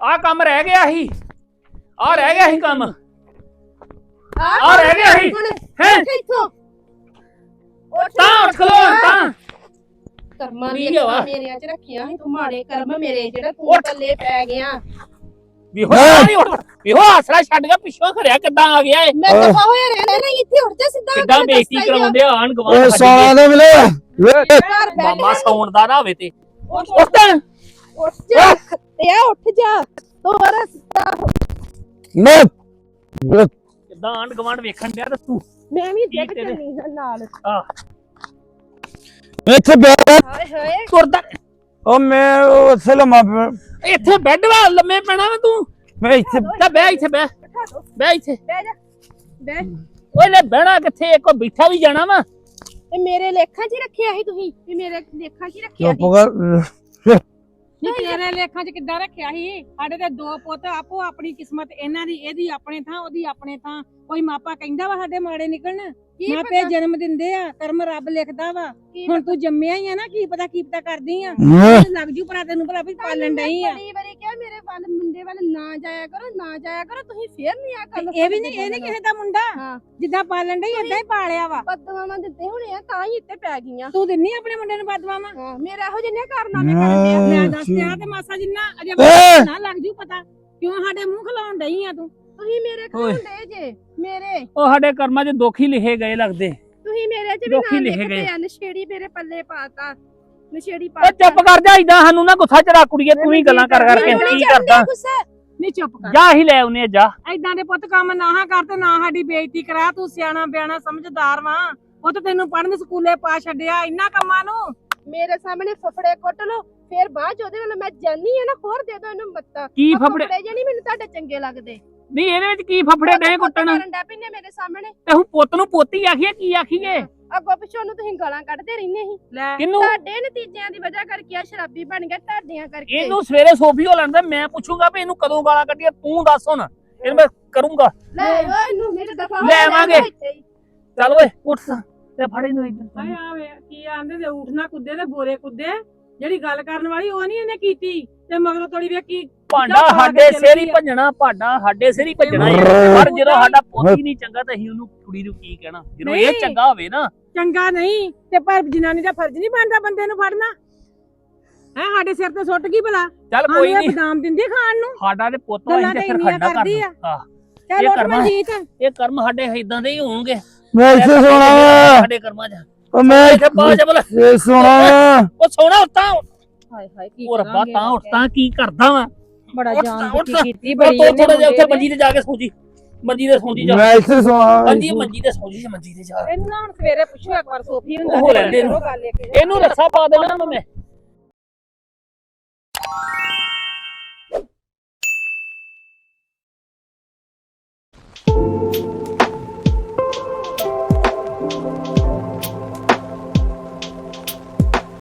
ਆਹ ਕੰਮ ਰਹਿ ਗਿਆ ਸੀ ਆਹ ਰਹਿ ਗਿਆ ਸੀ ਕੰਮ ਆਹ ਰਹਿ ਗਿਆ ਸੀ ਹੈ ਇੱਥੋਂ ਤਾਂ ਉੱਠ ਖਲੋ ਤਾਂ ਕਰਮਾਂ ਵੀ ਦੀਆਂ ਵਾ। ਮੇਰੀਆਂ ਚ ਰੱਖੀਆਂ ਸੀ ਤੂੰ ਮਾੜੇ ਕਰਮ ਮੇਰੇ ਜਿਹੜਾ ਤੂੰ ਉੱਠ। ਪੱਲੇ ਪੈ ਗਿਆ। ਵੀ ਹੋ ਨਹੀਂ ਉੱਠ। ਵੀ ਹੋ ਆਸਰਾ ਛੱਡ ਗਿਆ ਪਿੱਛੋਂ ਖਰਿਆ ਕਿੱਦਾਂ ਆ ਗਿਆ ਮੈਂ ਦਫਾ ਹੋਇਆ ਰਹਿਣਾ ਨਹੀਂ ਇੱਥੇ ਉੱਠ ਜਾ ਸਿੱਧਾ ਕਿੱਦਾਂ ਮੈਨੂੰ ਬੇਇੱਜ਼ਤੀ ਹੀ ਆ। ਕਰਾਉਂਦੇ ਆਣ ਓਏ ਸੋਨਾ ਦੇ ਮਿਲੇ। ਵੇ। ਘਰ ਬੈਠ ਮਾਮਾ ਸੌਣ ਦਾ ਨਾ ਹੋਵੇ ਤੇ। ਉੱਠ ਉੱਠ। ਤਾਂ ਉੱਠ ਜਾ ਖੱਤਿਆ ਉੱਠ ਜਾ। ਤੋਰਾ ਸਿੱਧਾ ਹੋ। ਮੈਂ ਕਿੱਦਾਂ ਆਂਢ ਗਵਾਂਢ ਵੇਖਣ ਡਿਆ ਤੇ ਤੂੰ? ਮੈਂ ਵੀ ਡਿੱਗ ਤੇਰੇ- ਚੱਲੀ ਹਾਂ ਨਾਲ। ਆ ਇੱਥੇ ਬੈਠ ਹਾਏ ਹਾਏ। ਤੁਰਦਾ। ਉਹ ਮੈਂ ਉੱਥੇ ਲੰਮਾ ਪਿਆ- ਇੱਥੇ ਬੈੱਡ ਵਾ ਲੰਮੇ ਪੈਣਾ ਵਾ ਤੂੰ। ਮੈਂ ਇੱਥੇ ਤਾਂ ਬਹਿ ਇੱਥੇ ਬਹਿ। ਬਹਿ ਇੱਥੇ। ਬਹਿ ਜਾ। ਬਹਿ। ਓਏ ਲੈ ਬਹਿਣਾ ਕਿੱਥੇ? ਕੋ ਬੈਠਾ ਵੀ ਜਾਣਾ ਵਾ। ਇਹ ਮੇਰੇ ਲੇਖਾਂ 'ਚ ਹੀ ਰੱਖਿਆ ਸੀ ਤੁਸੀਂ। ਵੀ ਮੇਰੇ ਲੇਖਾਂ 'ਚ ਹੀ ਰੱਖਿਆ ਚੁੱਪ ਸੀ। ਕਰ। ਨਹੀਂ ਤੇਰੇ ਲੇਖਾਂ 'ਚ ਕਿੱਦਾਂ ਰੱਖਿਆ ਸੀ? ਸਾਡੇ ਤੇ ਦੋ ਪੁੱਤ ਆਪੋ ਆਪਣੀ ਕਿਸਮਤ ਇਹਨਾਂ ਦੀ ਇਹਦੀ ਆਪਣੇ ਥਾਂ ਉਹਦੀ ਆਪਣੇ ਥਾਂ। ਕੋਈ ਮਾਪਾ ਕਹਿੰਦਾ ਵਾ ਸਾਡੇ ਮਾੜੇ ਨਿਕਲਣ? ਕੀ ਮਾਪੇ ਪਤਾ? ਜਨਮ ਦਿੰਦੇ ਆ ਕਰਮ ਰੱਬ ਲਿਖਦਾ ਵਾ। ਕੀ ਹੁਣ ਤੂੰ ਜੰਮਿਆ ਹੀ ਆ ਨਾ ਕੀ ਪਤਾ ਕੀ ਪਤਾ ਕਰਦੀ ਆ। ਲੱਗ ਜੂ ਭਰਾ ਤੈਨੂੰ ਭਰਾ ਵੀ ਪਾਲਣ ਡਈ ਆ। ਵੱਲ ਮੁੰਡੇ ਵੱਲ ਨਾ ਜਾਇਆ ਕਰੋ ਨਾ ਜਾਇਆ ਕਰੋ ਤੁਸੀਂ ਫੇਰ ਨਹੀਂ ਆ ਗੱਲ ਇਹ ਵੀ ਨਹੀਂ ਇਹ ਨਹੀਂ ਕਿਸੇ ਦਾ ਮੁੰਡਾ? ਹਾਂ। ਜਿੱਦਾਂ ਪਾਲਣ ਡਈ ਏਦਾਂ ਹੀ ਪਾਲਿਆ ਵਾ। ਬਦਵਾਵਾਂ ਦਿੱਤੇ ਹੋਣੇ ਆ ਤਾਂ ਹੀ ਇੱਥੇ ਪੈ ਗਈਆਂ। ਤੂੰ ਦਿੰਨੀ ਆਪਣੇ ਮੁੰਡੇ ਨੂੰ ਬਦਵਾਵਾ ਹਾਂ ਮੇਰੇ ਇਹੋ ਜਿਹੇ ਕਾਰਨਾਮੇ ਕਰਦੇ ਆ। ਮੈਂ ਦੱਸ ਤੇ ਆ ਤੇ ਮਾਸਾ ਜਿੰਨਾ ਅਜੇ ਏ! ਨਾ ਲੱਗ ਜੂ ਪਤਾ। ਕਿਉਂ ਸਾਡੇ ਮੂੰਹ ਖਲਾਉਣ ਡਈ ਆ ਤੂੰ? ਤੁਸੀਂ ਮੇਰੇ ਦੇ ਜੇ ਮੇਰੇ। ਉਹ ਸਾਡੇ ਕਰਮਾਂ 'ਚ ਦੁੱਖ ਹੀ ਲਿਖੇ ਗਏ ਲੱਗਦੇ। ਤੁਸੀਂ ਮੇਰੇ 'ਚ ਵੀ ਦੁੱਖ ਹੀ ਨਾ ਲਿਖੇ ਲਿਖਦੇ ਗਏ। ਆ ਨਸ਼ੇੜੀ ਮੇਰੇ ਪੱਲੇ ਪਾਤਾ। ਨਸ਼ੇੜੀ ਪਾਤਾ ਚੁੱਪ ਕਰ ਜਾ ਇਦਾਂ ਸਾਨੂੰ ਨਾ ਗੁੱਸਾ ਚੜਾ ਕੁੜੀਏ ਤੂੰ ਹੀ ਗੱਲਾਂ ਕਰ ਕਰਕੇ ਕੀ ਕਰਦਾ? ਗੁੱਸਾ। ਨਹੀਂ ਚੁੱਪ ਕਰ। ਜਾ ਹੀ ਲੈ ਆਉਨੇ ਜਾ। ਐਦਾਂ ਦੇ ਪੁੱਤ ਕੰਮ ਨਾ ਹਾਂ ਕਰ ਤੇ ਨਾ ਸਾਡੀ ਬੇਇੱਜ਼ਤੀ ਕਰਾ ਤੂੰ ਸਿਆਣਾ ਬਿਆਣਾ ਸਮਝਦਾਰ ਵਾਂ। ਉਹ ਤਾਂ ਤੈਨੂੰ ਪੜਨ ਸਕੂਲੇ ਪਾ ਛੱਡਿਆ ਇੰਨਾ ਕੰਮਾਂ ਨੂੰ। ਮੇਰੇ ਸਾਹਮਣੇ ਫਫੜੇ ਕੁੱਟ ਲੋ ਫੇਰ ਬਾਅਦ ਚ ਉਹਦੇ ਨਾਲ ਮੈਂ ਜਾਨੀ ਆ ਨਾ ਹੋਰ ਦੇ ਦੋ ਇਹਨੂੰ ਮੱਤਾ। ਕੀ ਫਫੜੇ? ਜੇ ਨਹੀਂ ਮੈਨੂੰ ਤੁਹਾਡੇ ਚੰਗੇ ਲੱਗਦੇ। ਨਹੀਂ ਇਹਦੇ ਵਿੱਚ ਕੀ ਫਫੜੇ ਡੇ ਕੁੱਟਣ? ਕਰਨ ਡੈ ਪੈਨੇ ਮੇਰੇ ਸਾਹਮਣੇ। ਤੇ ਹੁਣ ਪੁੱਤ ਨੂੰ ਪੋਤੀ ਆਖੀਏ ਕੀ ਆਖੀਏ? ਅੱਗੋਂ ਪਿੱਛੋਂ ਨੂੰ ਤੁਸੀਂ ਗਾਲਾਂ ਕੱਢਦੇ ਰਹਿੰਦੇ ਸੀ। ਲੈ। ਕਿਨੂੰ ਤੁਹਾਡੇ ਨਤੀਜਿਆਂ ਦੀ ਵਜ੍ਹਾ ਕਰਕੇ ਆ ਸ਼ਰਾਬੀ ਬਣ ਗਿਆ ਤੁਹਾਡਿਆਂ ਕਰਕੇ। ਇਹਨੂੰ ਸਵੇਰੇ ਸੋਫੀ ਹੋ ਲੈਂਦਾ ਮੈਂ ਪੁੱਛੂੰਗਾ ਵੀ ਇਹਨੂੰ ਕਦੋਂ ਗਾਲਾਂ ਕੱਢੀਆਂ ਤੂੰ ਦੱਸ ਹੁਣ। ਇਹਨੂੰ ਮੈਂ ਕਰੂੰਗਾ। ਲੈ ਓਏ ਇਹਨੂੰ ਮੇਰੇ ਦਫਾ ਲੈ ਆਵਾਂਗੇ। ਚੱਲ ਓਏ ਉੱਠ। ਤੇ ਫੜ ਇਹਨੂੰ ਇੱਧਰ। ਆਏ ਆਵੇ ਕੀ ਆਂਦੇ ਤੇ ਉਠਣਾ ਕੁੱਦੇ ਤੇ ਬੋਰੇ ਕੁੱਦੇ। ਜਿਹੜੀ ਗੱਲ ਕਰਨ ਵਾਲੀ ਉਹ ਨਹੀਂ ਇਹਨੇ ਕੀਤੀ ਤੇ ਮਗਰੋਂ ਤੋੜੀ ਵੇ ਕੀ ਭਾਂਡਾ ਸਾਡੇ ਸਿਰ ਹੀ ਆ। ਭੱਜਣਾ ਭਾਂਡਾ ਸਾਡੇ ਸਿਰ ਹੀ ਭੱਜਣਾ। ਪਰ ਜਦੋਂ ਸਾਡਾ ਪੋਤੀ ਨਹੀਂ ਚੰਗਾ ਤਾਂ ਅਸੀਂ ਉਹਨੂੰ ਕੁੜੀ ਨੂੰ ਕੀ ਕਹਿਣਾ? ਜਦੋਂ ਇਹ। ਚੰਗਾ ਹੋਵੇ ਨਾ। ਚੰਗਾ ਨਹੀਂ ਤੇ ਪਰ ਜਨਾਨੀ ਦਾ ਫਰਜ਼ ਨਹੀਂ ਬਣਦਾ ਬੰਦੇ ਨੂੰ ਫੜਨਾ। ਹੈ ਸਾਡੇ ਸਿਰ ਤੇ ਸੁੱਟ ਗਈ ਭਲਾ। ਚੱਲ ਹਾਂ ਕੋਈ ਨਹੀਂ। ਬਦਾਮ ਦਿੰਦੀ ਖਾਣ ਨੂੰ। ਸਾਡਾ ਤੇ ਪੁੱਤ ਅਸੀਂ ਤੇ ਇੰਨੀਆਂ ਖੜਨਾ ਕਰਦੀ ਹਾਂ ਚੱਲ ਇਹ ਕਰਮਾਂ- ਇਹ ਕਰਮ ਸਾਡੇ ਇਦਾਂ ਦੇ ਹੀ ਹੋਣਗੇ। ਮੈਂ ਇੱਥੇ ਸੋਣਾ ਸਾਡੇ ਕਰਮਾਂ 'ਚ। ਉਹ ਮੈਂ ਇੱਥੇ ਬਾਹਰ ਜਾ ਇਹ ਸੋਣਾ। ਉਹ ਸੋਣਾ ਉੱਤਾਂ। ਹਾਏ ਹਾਏ ਕੀ ਉਹ ਰੱਬਾ ਤਾਂ ਉੱਤਾਂ ਕੀ ਕਰਦਾ ਵਾਂ? ਬੜਾ ਜਾਨ ਦੁਖੀ ਕੀਤੀ ਬੜੀ ਇਹਨੇ ਥੋੜਾ ਜਿਹਾ ਉੱਥੇ ਮੰਜੀ ਤੇ ਜਾ ਕੇ ਸੌਜੀ ਮੰਜੀ ਤੇ ਸੌਜੀ ਜਾ ਮੈਂ ਇੱਥੇ ਸੋਣਾ ਹਾਂਜੀ ਮੰਜੀ ਤੇ ਸੌਜੀ ਮੰਜੀ ਤੇ ਜਾ। ਇਹਨੂੰ ਹੁਣ ਸਵੇਰੇ ਪੁੱਛੋ ਇੱਕ ਵਾਰ ਸੋਫੀ ਹੁੰਦਾ ਇਹਨੂੰ ਰੱਸਾ ਪਾ ਦੇਣਾ ਮੈਂ।